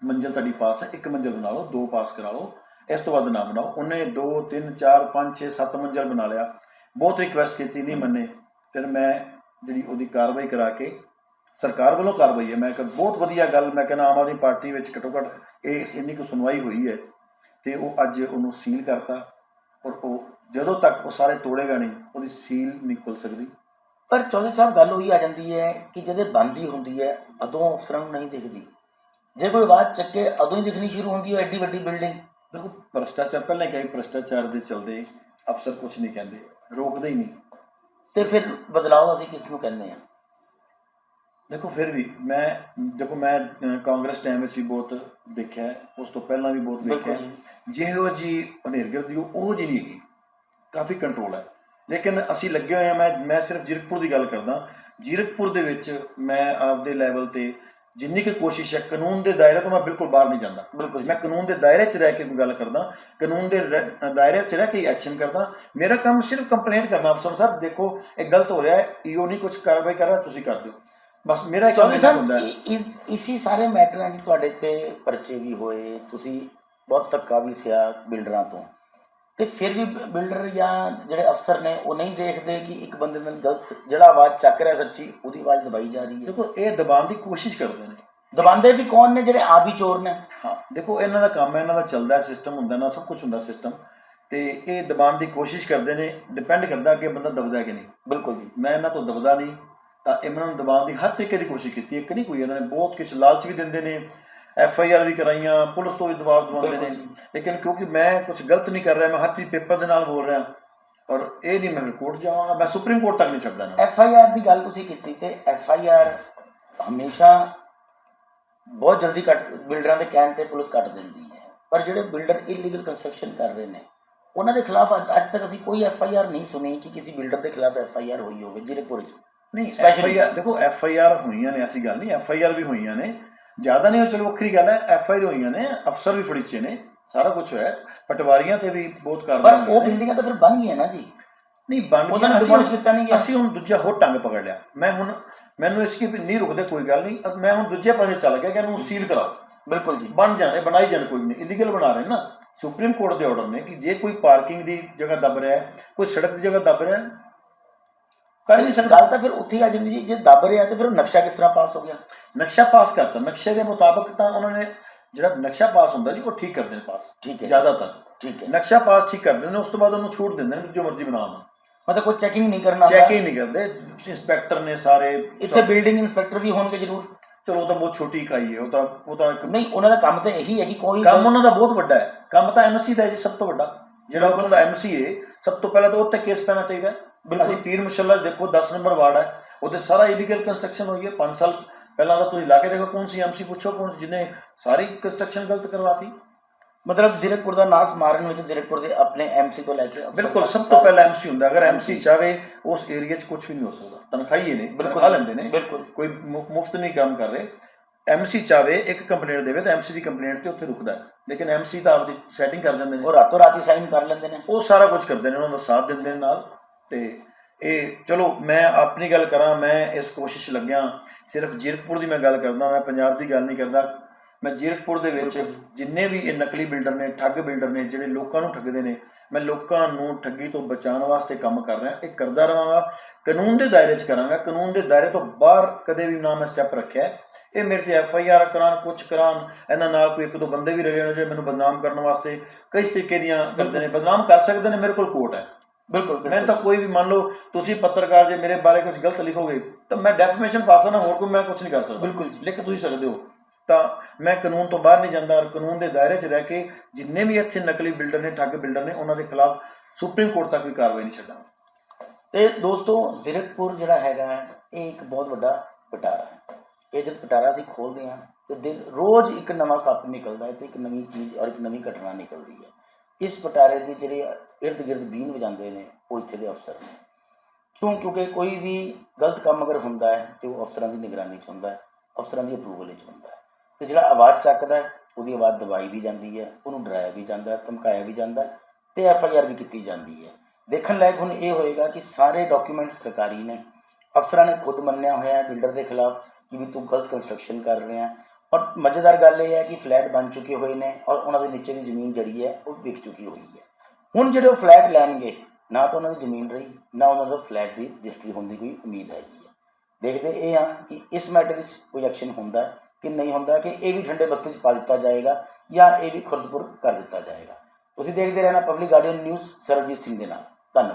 S1: ਮੰਜ਼ਿਲ ਤੁਹਾਡੀ ਪਾਸ ਹੈ, ਇੱਕ ਮੰਜ਼ਿਲ ਬਣਾ ਲਓ, ਦੋ ਪਾਸ ਕਰਾ ਲਓ। ਇਸ ਤੋਂ ਵੱਧ ਨਾ ਬਣਾਓ। ਉਹਨੇ 2 3 4 5 6 7 ਮੰਜ਼ਿਲ ਬਣਾ ਲਿਆ। ਬਹੁਤ ਰਿਕੁਐਸਟ ਕੀਤੀ, ਨਹੀਂ ਮੰਨੇ। ਫਿਰ ਮੈਂ ਜਿਹੜੀ ਉਹਦੀ ਕਾਰਵਾਈ ਕਰਾ ਕੇ, ਸਰਕਾਰ ਵੱਲੋਂ ਕਾਰਵਾਈ ਹੈ। ਮੈਂ ਕਿਹਾ, ਬਹੁਤ ਵਧੀਆ ਗੱਲ, ਮੈਂ ਕਹਿੰਦਾ, ਆਮ ਆਦਮੀ ਪਾਰਟੀ ਵਿੱਚ ਘੱਟੋ ਘੱਟ ਇਹ ਇੰਨੀ ਕੁ ਸੁਣਵਾਈ ਹੋਈ ਹੈ ਤੇ ਉਹ ਅੱਜ ਉਹਨੂੰ ਸੀਲ ਕਰਤਾ। ਔਰ ਉਹ ਜਦੋਂ ਤੱਕ ਉਹ ਸਾਰੇ ਤੋੜੇਗਾ ਨਹੀਂ, ਉਹਦੀ ਸੀਲ ਨਹੀਂ ਖੁੱਲ ਸਕਦੀ।
S2: ਪਰ ਚੌਧਰੀ ਸਾਹਿਬ ਗੱਲ ਉਹੀ ਆ ਜਾਂਦੀ ਹੈ ਕਿ ਜਦੋਂ ਬੰਦੀ ਹੁੰਦੀ ਹੈ ਉਦੋਂ ਅਫਸਰਾਂ ਨੂੰ ਨਹੀਂ ਦਿਖਦੀ। ਜੇ ਕੋਈ ਆਵਾਜ਼ ਚੱਕੇ ਉਦੋਂ ਹੀ ਦਿਖਣੀ ਸ਼ੁਰੂ ਹੁੰਦੀ ਹੈ ਐਡੀ ਵੱਡੀ ਬਿਲਡਿੰਗ।
S1: ਦੇਖੋ ਭ੍ਰਸ਼ਟਾਚਾਰ ਪਹਿਲਾਂ ਕਿਹਾ ਭ੍ਰਸ਼ਟਾਚਾਰ ਦੇ ਚਲਦੇ ਅਫਸਰ ਕੁਝ ਨਹੀਂ ਕਹਿੰਦੇ ਰੋਕਦੇ ਹੀ ਨਹੀਂ।
S2: ਤੇ ਫਿਰ ਬਦਲਾਅ ਅਸੀਂ ਕਿਸ ਨੂੰ ਕਹਿੰਦੇ ਆ
S1: ਦੇਖੋ ਫਿਰ ਵੀ ਮੈਂ ਦੇਖੋ ਮੈਂ ਕਾਂਗਰਸ ਟਾਈਮ ਵਿੱਚ ਵੀ ਬਹੁਤ ਦੇਖਿਆ ਉਸ ਤੋਂ ਪਹਿਲਾਂ ਵੀ ਬਹੁਤ ਹੈ। ਜਿਹੋ ਜੀ ਹਨੇਰਗਰਦੀ ਉਹ ਉਹ ਜੀ ਨਹੀਂ ਹੈਗੀ। ਕਾਫੀ ਕੰਟਰੋਲ ਹੈ। ਲੇਕਿਨ ਅਸੀਂ ਲੱਗੇ ਹੋਏ ਆ ਮੈਂ ਮੈਂ ਸਿਰਫ ਜੀਰਕਪੁਰ ਦੀ ਗੱਲ ਕਰਦਾ। ਜੀਰਕਪੁਰ ਦੇ ਵਿੱਚ ਮੈਂ ਆਪਦੇ ਲੈਵਲ ਤੇ ਜਿੰਨੀ ਕੁ ਕੋਸ਼ਿਸ਼ ਹੈ ਕਾਨੂੰਨ ਦੇ ਦਾਇਰੇ ਤੋਂ ਮੈਂ ਬਿਲਕੁਲ ਬਾਹਰ ਨਹੀਂ ਜਾਂਦਾ।
S2: ਬਿਲਕੁਲ।
S1: ਮੈਂ ਕਾਨੂੰਨ ਦੇ ਦਾਇਰੇ 'ਚ ਰਹਿ ਕੇ ਗੱਲ ਕਰਦਾ ਕਾਨੂੰਨ ਦੇ ਦਾਇਰੇ 'ਚ ਰਹਿ ਕੇ ਐਕਸ਼ਨ ਕਰਦਾ। ਮੇਰਾ ਕੰਮ ਸਿਰਫ ਕੰਪਲੇਂਟ ਕਰਨਾ ਅਫਸਰ ਸਾਹਿਬ ਦੇਖੋ ਇਹ ਗਲਤ ਹੋ ਰਿਹਾ ਹੈ ਈਓ ਨਹੀਂ ਕੁਝ ਕਾਰਵਾਈ ਕਰ ਰਿਹਾ ਤੁਸੀਂ ਕਰ ਦਿਓ। ਬਸ ਮੇਰਾ
S2: ਸਾਹਿਬ
S1: ਹੁੰਦਾ ਹੈ।
S2: ਇਸੀ ਸਾਰੇ ਮੈਟਰਾਂ 'ਚ ਤੁਹਾਡੇ ਤੇ ਪਰਚੇ ਵੀ ਹੋਏ ਤੁਸੀਂ ਬਹੁਤ ਧੱਕਾ ਵੀ ਸਿਆ ਬਿਲਡਰਾਂ ਤੋਂ। ਤੇ ਫਿਰ ਵੀ ਬਿਲਡਰ ਜਾਂ ਜਿਹੜੇ ਅਫਸਰ ਨੇ ਉਹ ਨਹੀਂ ਦੇਖਦੇ ਕਿ ਇੱਕ ਬੰਦੇ ਨਾਲ ਗਲਤ ਜਿਹੜਾ ਆਵਾਜ਼ ਚੱਕ ਰਿਹਾ ਸੱਚੀ ਉਹਦੀ ਆਵਾਜ਼ ਦਬਾਈ ਜਾ ਰਹੀ ਹੈ।
S1: ਦੇਖੋ ਇਹ ਦਬਾਉਣ ਦੀ ਕੋਸ਼ਿਸ਼ ਕਰਦੇ ਨੇ।
S2: ਦਬਾਉਂਦੇ ਵੀ ਕੌਣ ਨੇ? ਜਿਹੜੇ ਆਪ ਹੀ ਚੋਰ ਨੇ।
S1: ਹਾਂ ਦੇਖੋ ਇਹਨਾਂ ਦਾ ਕੰਮ ਹੈ ਇਹਨਾਂ ਦਾ ਚੱਲਦਾ ਸਿਸਟਮ ਹੁੰਦਾ ਨਾ ਸਭ ਕੁਝ ਹੁੰਦਾ ਸਿਸਟਮ ਤੇ ਇਹ ਦਬਾਉਣ ਦੀ ਕੋਸ਼ਿਸ਼ ਕਰਦੇ ਨੇ ਡਿਪੈਂਡ ਕਰਦਾ ਕਿ ਬੰਦਾ ਦਬਦਾ ਕਿ ਨਹੀਂ।
S2: ਬਿਲਕੁਲ ਜੀ।
S1: ਮੈਂ ਇਹਨਾਂ ਤੋਂ ਦਬਦਾ ਨਹੀਂ ਤਾਂ ਇਹਨਾਂ ਨੂੰ ਦਬਾਉਣ ਦੀ ਹਰ ਤਰੀਕੇ ਦੀ ਕੋਸ਼ਿਸ਼ ਕੀਤੀ ਇੱਕ ਨਹੀਂ ਕੋਈ ਇਹਨਾਂ ਨੇ ਬਹੁਤ ਕੁਝ ਲਾਲਚ ਵੀ ਦਿੰਦੇ ਨੇ ਐਫ ਆਈ ਆਰ ਵੀ ਕਰਾਈਆਂ ਪੁਲਿਸ ਤੋਂ ਵੀ ਦਬਾਅ ਦਵਾਉਂਦੇ ਨੇ। ਲੇਕਿਨ ਕਿਉਂਕਿ ਮੈਂ ਕੁਝ ਗਲਤ ਨਹੀਂ ਕਰ ਰਿਹਾ ਮੈਂ ਹਰ ਚੀਜ਼ ਪੇਪਰ ਦੇ ਨਾਲ ਬੋਲ ਰਿਹਾ। ਔਰ ਇਹ ਨਹੀਂ ਮੈਂ ਕੋਰਟ ਜਾਵਾਂਗਾ ਮੈਂ ਸੁਪਰੀਮ ਕੋਰਟ ਤੱਕ ਨਹੀਂ ਛੱਡਦਾ ਨੂੰ।
S2: ਐਫ ਆਈ ਆਰ ਦੀ ਗੱਲ ਤੁਸੀਂ ਕੀਤੀ ਤੇ ਐਫ ਆਈ ਆਰ ਹਮੇਸ਼ਾ ਬਹੁਤ ਜਲਦੀ ਕੱਟ ਬਿਲਡਰਾਂ ਦੇ ਕਹਿਣ ਤੇ ਪੁਲਿਸ ਕੱਟ ਦਿੰਦੀ ਹੈ। ਪਰ ਜਿਹੜੇ ਬਿਲਡਰ ਇਲੀਗਲ ਕੰਸਟਰਕਸ਼ਨ ਕਰ ਰਹੇ ਨੇ ਉਹਨਾਂ ਦੇ ਖਿਲਾਫ ਅੱਜ ਤੱਕ ਅਸੀਂ ਕੋਈ ਐਫ ਆਈ ਆਰ ਨਹੀਂ ਸੁਣੀ ਕਿ ਕਿਸੇ ਬਿਲਡਰ ਦੇ ਖਿਲਾਫ ਐਫ ਆਈ ਆਰ ਹੋਈ ਹੋਵੇ ਜ਼ਿਲ੍ਹੇਪੁਰ ਚ
S1: ਨਹੀਂ ਐਫ
S2: Specially-
S1: ਆਈ ਆਰ ਦੇਖੋ ਐਫ ਆਈ ਆਰ ਹੋਈਆਂ ਨੇ ਐਸੀ ਗੱਲ ਨਹੀਂ ਐਫ ਆਈ ਆਰ ਵੀ ਹੋਈਆਂ ਨੇ। ਜ਼ਿਆਦਾ ਨਹੀਂ ਉਹ ਚਲੋ ਵੱਖਰੀ ਗੱਲ ਹੈ ਐਫ ਆਈ ਹੋਈਆਂ ਨੇ ਅਫਸਰ ਵੀ ਫੜੀਚੇ ਨੇ ਸਾਰਾ ਕੁਝ ਹੋਇਆ ਪਟਵਾਰੀਆਂ ਤੇ ਵੀ ਬਹੁਤ
S2: ਪਰ
S1: ਕਾਰਵਾਈ
S2: ਉਹ ਬਿਲਡਿੰਗਾਂ ਤਾਂ ਫਿਰ ਬਣ ਗਈਆਂ ਨਾ ਜੀ।
S1: ਨਹੀਂ ਬਣ
S2: ਨੂੰ demolish ਕੀਤਾ ਨਹੀਂ ਗਿਆ।
S1: ਅਸੀਂ ਹੁਣ ਦੂਜਾ ਹੋਰ ਟੰਗ ਪਕੜ ਲਿਆ। ਮੈਂ ਹੁਣ ਮੈਨੂੰ ਇਸ ਕੀ ਨਹੀਂ ਰੁਕਦੇ ਕੋਈ ਗੱਲ ਨਹੀਂ। ਮੈਂ ਹੁਣ ਦੂਜੇ ਪਾਸੇ ਚੱਲ ਗਿਆ ਕਿ ਇਹਨੂੰ ਸੀਲ ਕਰਾਓ।
S2: ਬਿਲਕੁਲ ਜੀ।
S1: ਬਣ ਜਾਣੇ ਬਣਾਈ ਜਾਣ ਕੋਈ ਨਹੀਂ। ਇਲੀਗਲ ਬਣਾ ਰਹੇ ਨਾ। ਸੁਪਰੀਮ ਕੋਰਟ ਦੇ ਆਰਡਰ ਨੇ ਕਿ ਜੇ ਕੋਈ ਪਾਰਕਿੰਗ ਦੀ ਜਗ੍ਹਾ ਦੱਬ ਰਿਹਾ ਹੈ ਕੋਈ ਸੜਕ ਦੀ ਜਗ੍ਹਾ ਦੱਬ ਰਿਹਾ ਹੈ ਕਰ ਨਹੀਂ ਸਕਦਾ।
S2: ਗੱਲ ਤਾਂ ਫਿਰ ਉੱਥੇ ਆ ਜਾਂਦੀ ਜੀ ਜੇ ਦੱਬ ਰਿਹਾ ਤੇ ਫਿਰ ਨਕਸ਼ਾ ਕਿਸ ਤਰ੍ਹਾਂ ਪਾਸ ਹੋ ਗਿਆ?
S1: ਨਕਸ਼ਾ ਪਾਸ ਕਰਤਾ। ਨਕਸ਼ੇ ਦੇ ਮੁਤਾਬਕ ਤਾਂ ਉਹਨਾਂ ਨੇ ਜਿਹੜਾ ਨਕਸ਼ਾ ਪਾਸ ਹੁੰਦਾ ਜੀ ਉਹ ਠੀਕ ਕਰਦੇ ਨੇ ਪਾਸ
S2: ਠੀਕ ਹੈ।
S1: ਜ਼ਿਆਦਾਤਰ।
S2: ਠੀਕ ਹੈ।
S1: ਨਕਸ਼ਾ ਪਾਸ ਠੀਕ ਕਰਦੇ ਨੇ ਉਸ ਤੋਂ ਬਾਅਦ ਉਹਨੂੰ ਛੂਟ ਦਿੰਦੇ ਨੇ ਜੋ ਮਰਜ਼ੀ ਬਣਾਉਣ
S2: ਮਤਲਬ ਕੋਈ ਚੈਕਿੰਗ ਨਹੀਂ ਕਰਨਾ
S1: ਚੈੱਕ। ਹੀ ਨਹੀਂ ਕਰਦੇ। ਇੰਸਪੈਕਟਰ ਨੇ ਸਾਰੇ
S2: ਇੱਥੇ ਬਿਲਡਿੰਗ ਇਨਸਪੈਕਟਰ ਵੀ ਹੋਣਗੇ ਜ਼ਰੂਰ।
S1: ਚਲੋ ਉਹ ਤਾਂ ਬਹੁਤ ਛੋਟੀ ਇਕਾਈ ਹੈ ਉਹ ਤਾਂ ਉਹ ਤਾਂ
S2: ਨਹੀਂ ਉਹਨਾਂ ਦਾ ਕੰਮ ਤਾਂ ਇਹੀ ਹੈ ਕਿ ਕੋਈ
S1: ਕੰਮ ਉਹਨਾਂ ਦਾ ਬਹੁਤ ਵੱਡਾ ਹੈ। ਕੰਮ ਤਾਂ ਐਮਸੀ ਦਾ ਹੈ ਜੀ ਸਭ ਤੋਂ ਵੱਡਾ। ਜਿਹੜਾ ਉਹਨਾਂ ਦਾ ਐਮਸੀ ਹੈ ਸਭ ਤੋਂ ਪਹਿਲਾਂ ਤਾਂ ਉਹ ਤੇ ਕੇਸ ਪੈਣਾ ਚਾਹੀਦਾ ਹੈ।
S2: ਬਿਲਕੁਲ।
S1: ਅਸੀਂ ਪੀਰ ਮੁਸ਼ੱਲਾ ਦੇਖੋ 10 ਨੰਬਰ ਵਾਰਡ ਹੈ। ਉਹਦੇ ਸਾਰਾ ਇਲੀਗਲ ਕੰਸਟਰਕਸ਼ਨ ਹੋਈ ਹੈ। 5 ਸਾਲ ਪਹਿਲਾਂ ਤਾਂ ਤੁਸੀਂ ਲਾ ਕੇ ਦੇਖੋ ਕੌਣ ਸੀ ਐਮਸੀ ਪੁੱਛੋ ਕੌਣ ਜਿਹਨੇ ਸਾਰੀ ਕੰਸਟਰਕਸ਼ਨ ਗਲਤ ਕਰਵਾਤੀ।
S2: ਮਤਲਬ ਜ਼ੀਰਕਪੁਰ ਦਾ ਨਾਸ ਮਾਰਨ ਵਿੱਚ ਜ਼ੀਰਕਪੁਰ ਦੇ ਆਪਣੇ ਐਮਸੀ ਤੋਂ ਲੈ ਕੇ
S1: ਬਿਲਕੁਲ ਸਭ ਤੋਂ ਪਹਿਲਾਂ ਐਮਸੀ ਹੁੰਦਾ। ਅਗਰ ਐਮਸੀ ਚਾਵੇ ਉਸ ਏਰੀਆ 'ਚ ਕੁਝ ਵੀ ਨਹੀਂ ਹੋ ਸਕਦਾ। ਤਨਖਾਹੀਏ ਨੇ ਤਨਖਾਹ ਲੈਂਦੇ ਨੇ।
S2: ਬਿਲਕੁਲ।
S1: ਕੋਈ ਮੁਫਤ ਨਹੀਂ ਕੰਮ ਕਰ ਰਹੇ। ਐਮਸੀ ਚਾਵੇ ਇੱਕ ਕੰਪਲੇਂਟ ਦੇਵੇ ਤਾਂ ਐਮਸੀ ਦੀ ਕੰਪਲੇਂਟ ਤੇ ਉੱਥੇ ਰੁਕਦਾ ਹੈ। ਲੇਕਿਨ ਐਮਸੀ ਤਾਂ ਆਪਦੀ ਸੈਟਿੰਗ ਕਰ ਜਾਂਦੇ ਨੇ।
S2: ਉਹ ਰਾਤੋਂ ਰਾਤੀ ਸਾਈਨ ਕਰ ਲੈਂਦੇ ਨੇ।
S1: ਉਹ ਸਾਰਾ ਕੁਝ ਕਰਦੇ ਨੇ ਉਹਨਾਂ ਦਾ ਸਾਥ ਦਿੰਦੇ ਨੇ ਨਾਲ। ਤੇ ਇਹ ਚਲੋ ਮੈਂ ਆਪਣੀ ਗੱਲ ਕਰਾਂ ਮੈਂ ਇਸ ਕੋਸ਼ਿਸ਼ ਲੱਗਿਆ। ਸਿਰਫ ਜੀਰਕਪੁਰ ਦੀ ਮੈਂ ਗੱਲ ਕਰਦਾ ਮੈਂ ਪੰਜਾਬ ਦੀ ਗੱਲ ਨਹੀਂ ਕਰਦਾ। ਮੈਂ ਜੀਰਕਪੁਰ ਦੇ ਵਿੱਚ ਜਿੰਨੇ ਵੀ ਇਹ ਨਕਲੀ ਬਿਲਡਰ ਨੇ ਠੱਗ ਬਿਲਡਰ ਨੇ ਜਿਹੜੇ ਲੋਕਾਂ ਨੂੰ ਠੱਗਦੇ ਨੇ ਮੈਂ ਲੋਕਾਂ ਨੂੰ ਠੱਗੀ ਤੋਂ ਬਚਾਉਣ ਵਾਸਤੇ ਕੰਮ ਕਰ ਰਿਹਾ। ਇਹ ਕਰਦਾ ਰਵਾਂਗਾ ਕਾਨੂੰਨ ਦੇ ਦਾਇਰੇ 'ਚ ਕਰਾਂਗਾ। ਕਾਨੂੰਨ ਦੇ ਦਾਇਰੇ ਤੋਂ ਬਾਹਰ ਕਦੇ ਵੀ ਨਾ ਮੈਂ ਸਟੈਪ ਰੱਖਿਆ। ਇਹ ਮੇਰੇ ਤੇ ਐਫ ਆਈ ਆਰ ਕਰਾਉਣ ਕੁਝ ਕਰਾਉਣ ਇਹਨਾਂ ਨਾਲ ਕੋਈ ਇੱਕ ਦੋ ਬੰਦੇ ਵੀ ਰਲੇ ਹੋਣ ਜਿਹੜੇ ਮੈਨੂੰ ਬਦਨਾਮ ਕਰਨ ਵਾਸਤੇ ਕਈ ਤਰੀਕੇ ਦੀਆਂ ਕਰਦੇ ਨੇ। ਬਦਨਾਮ ਕਰ ਸਕਦੇ ਨੇ ਮੇਰੇ ਕੋਲ ਕੋਰਟ ਹੈ।
S2: ਬਿਲਕੁਲ
S1: ਮੈਂ ਤਾਂ ਕੋਈ ਵੀ ਮੰਨ ਲਓ ਤੁਸੀਂ ਪੱਤਰਕਾਰ ਜੇ ਮੇਰੇ ਬਾਰੇ ਕੁਝ ਗਲਤ ਲਿਖੋਗੇ ਤਾਂ ਮੈਂ ਡੈਫੀਮੇਸ਼ਨ ਪਾ ਸਕਦਾ ਹੋਰ ਕੋਈ ਮੈਂ ਕੁਝ ਨਹੀਂ ਕਰ ਸਕਦਾ।
S2: ਬਿਲਕੁਲ।
S1: ਲਿਖ ਤੁਸੀਂ ਸਕਦੇ ਹੋ। ਤਾਂ ਮੈਂ ਕਾਨੂੰਨ ਤੋਂ ਬਾਹਰ ਨਹੀਂ ਜਾਂਦਾ ਔਰ ਕਾਨੂੰਨ ਦੇ ਦਾਇਰੇ 'ਚ ਰਹਿ ਕੇ ਜਿੰਨੇ ਵੀ ਇੱਥੇ ਨਕਲੀ ਬਿਲਡਰ ਨੇ ਠੱਗ ਬਿਲਡਰ ਨੇ ਉਹਨਾਂ ਦੇ ਖਿਲਾਫ ਸੁਪਰੀਮ ਕੋਰਟ ਤੱਕ ਵੀ ਕਾਰਵਾਈ ਨਹੀਂ ਛੱਡਾਂਗਾ।
S2: ਤੇ ਦੋਸਤੋ ਜ਼ੀਰਕਪੁਰ ਜਿਹੜਾ ਹੈਗਾ ਇਹ ਇੱਕ ਬਹੁਤ ਵੱਡਾ ਪਟਾਰਾ ਹੈ। ਇਹ ਜਦ ਪਟਾਰਾ ਅਸੀਂ ਖੋਲਦੇ ਹਾਂ ਤੇ ਦਿਨ ਰੋਜ਼ ਇੱਕ ਨਵਾਂ ਸੱਪ ਨਿਕਲਦਾ ਹੈ ਤੇ ਇੱਕ ਨਵੀਂ ਚੀਜ਼ ਔਰ ਇੱਕ ਨਵੀਂ ਘਟਨਾ ਨਿਕਲਦੀ ਹੈ। ਇਸ ਪਟਾਰੇ ਦੇ ਜਿਹੜੇ ਇਰਦ ਗਿਰਦ ਬੀਨ ਵਜਾਉਂਦੇ ਨੇ, ਉਹ ਇੱਥੇ ਦੇ ਅਫਸਰ ਨੇ। ਕਿਉਂ? ਕਿਉਂਕਿ ਕੋਈ ਵੀ ਗਲਤ ਕੰਮ ਅਗਰ ਹੁੰਦਾ ਹੈ, ਤੇ ਉਹ ਅਫਸਰਾਂ ਦੀ ਨਿਗਰਾਨੀ 'ਚ ਹੁੰਦਾ ਹੈ, ਅਫਸਰਾਂ ਦੀ ਅਪਰੂਵਲ 'ਚ ਹੁੰਦਾ ਹੈ। ਤੇ ਜਿਹੜਾ ਆਵਾਜ਼ ਚੱਕਦਾ ਹੈ, ਉਹਦੀ ਆਵਾਜ਼ ਦਬਾਈ ਵੀ ਜਾਂਦੀ ਹੈ, ਉਹਨੂੰ ਡਰਾਇਆ ਵੀ ਜਾਂਦਾ ਹੈ, ਧਮਕਾਇਆ ਵੀ ਜਾਂਦਾ ਹੈ, ਤੇ ਐਫ ਆਈ ਆਰ ਵੀ ਕੀਤੀ ਜਾਂਦੀ ਹੈ। ਦੇਖਣ ਲਾਇਕ ਹੁਣ ਇਹ ਹੋਏਗਾ ਕਿ ਸਾਰੇ ਡਾਕੂਮੈਂਟ ਸਰਕਾਰੀ ਨੇ। ਅਫਸਰਾਂ ਨੇ ਖੁਦ ਮੰਨਿਆ ਹੋਇਆ ਹੈ ਬਿਲਡਰ ਦੇ ਖਿਲਾਫ ਕਿ ਵੀ ਤੂੰ ਗਲਤ ਕੰਸਟਰਕਸ਼ਨ ਕਰ ਰਿਹਾ ਔਰ ਮਜ਼ੇਦਾਰ ਗੱਲ ਇਹ ਹੈ ਕਿ ਫਲੈਟ ਬਣ ਚੁੱਕੇ ਹੋਏ ਨੇ ਔਰ ਉਹਨਾਂ ਦੇ ਨੀਚੇ ਦੀ ਜ਼ਮੀਨ ਜਿਹੜੀ ਹੈ ਉਹ ਵਿਕ ਚੁੱਕੀ ਹੋਈ ਹੈ। ਹੁਣ ਜਿਹੜੇ ਉਹ ਫਲੈਟ ਲੈਣਗੇ, ਨਾ ਤਾਂ ਉਹਨਾਂ ਦੀ ਜ਼ਮੀਨ ਰਹੀ, ਨਾ ਉਹਨਾਂ ਦਾ ਫਲੈਟ ਦੀ ਰਜਿਸਟਰੀ ਹੋਣ ਦੀ ਕੋਈ ਉਮੀਦ ਹੈਗੀ ਹੈ। ਦੇਖਦੇ ਇਹ ਆ ਕਿ ਇਸ ਮੈਟਰ ਵਿੱਚ ਕੋਈ ਐਕਸ਼ਨ ਹੁੰਦਾ ਕਿ ਨਹੀਂ ਹੁੰਦਾ ਕਿ ਇਹ ਵੀ ਠੰਡੇ ਬਸਤੇ 'ਚ ਪਾ ਦਿੱਤਾ ਜਾਏਗਾ ਜਾਂ ਇਹ ਵੀ ਖੁਰਦਪੁਰ ਕਰ ਦਿੱਤਾ ਜਾਏਗਾ। ਤੁਸੀਂ ਦੇਖਦੇ ਰਹਿਣਾ public guardian news Sarabjit Singh ਦੇ ਨਾਲ।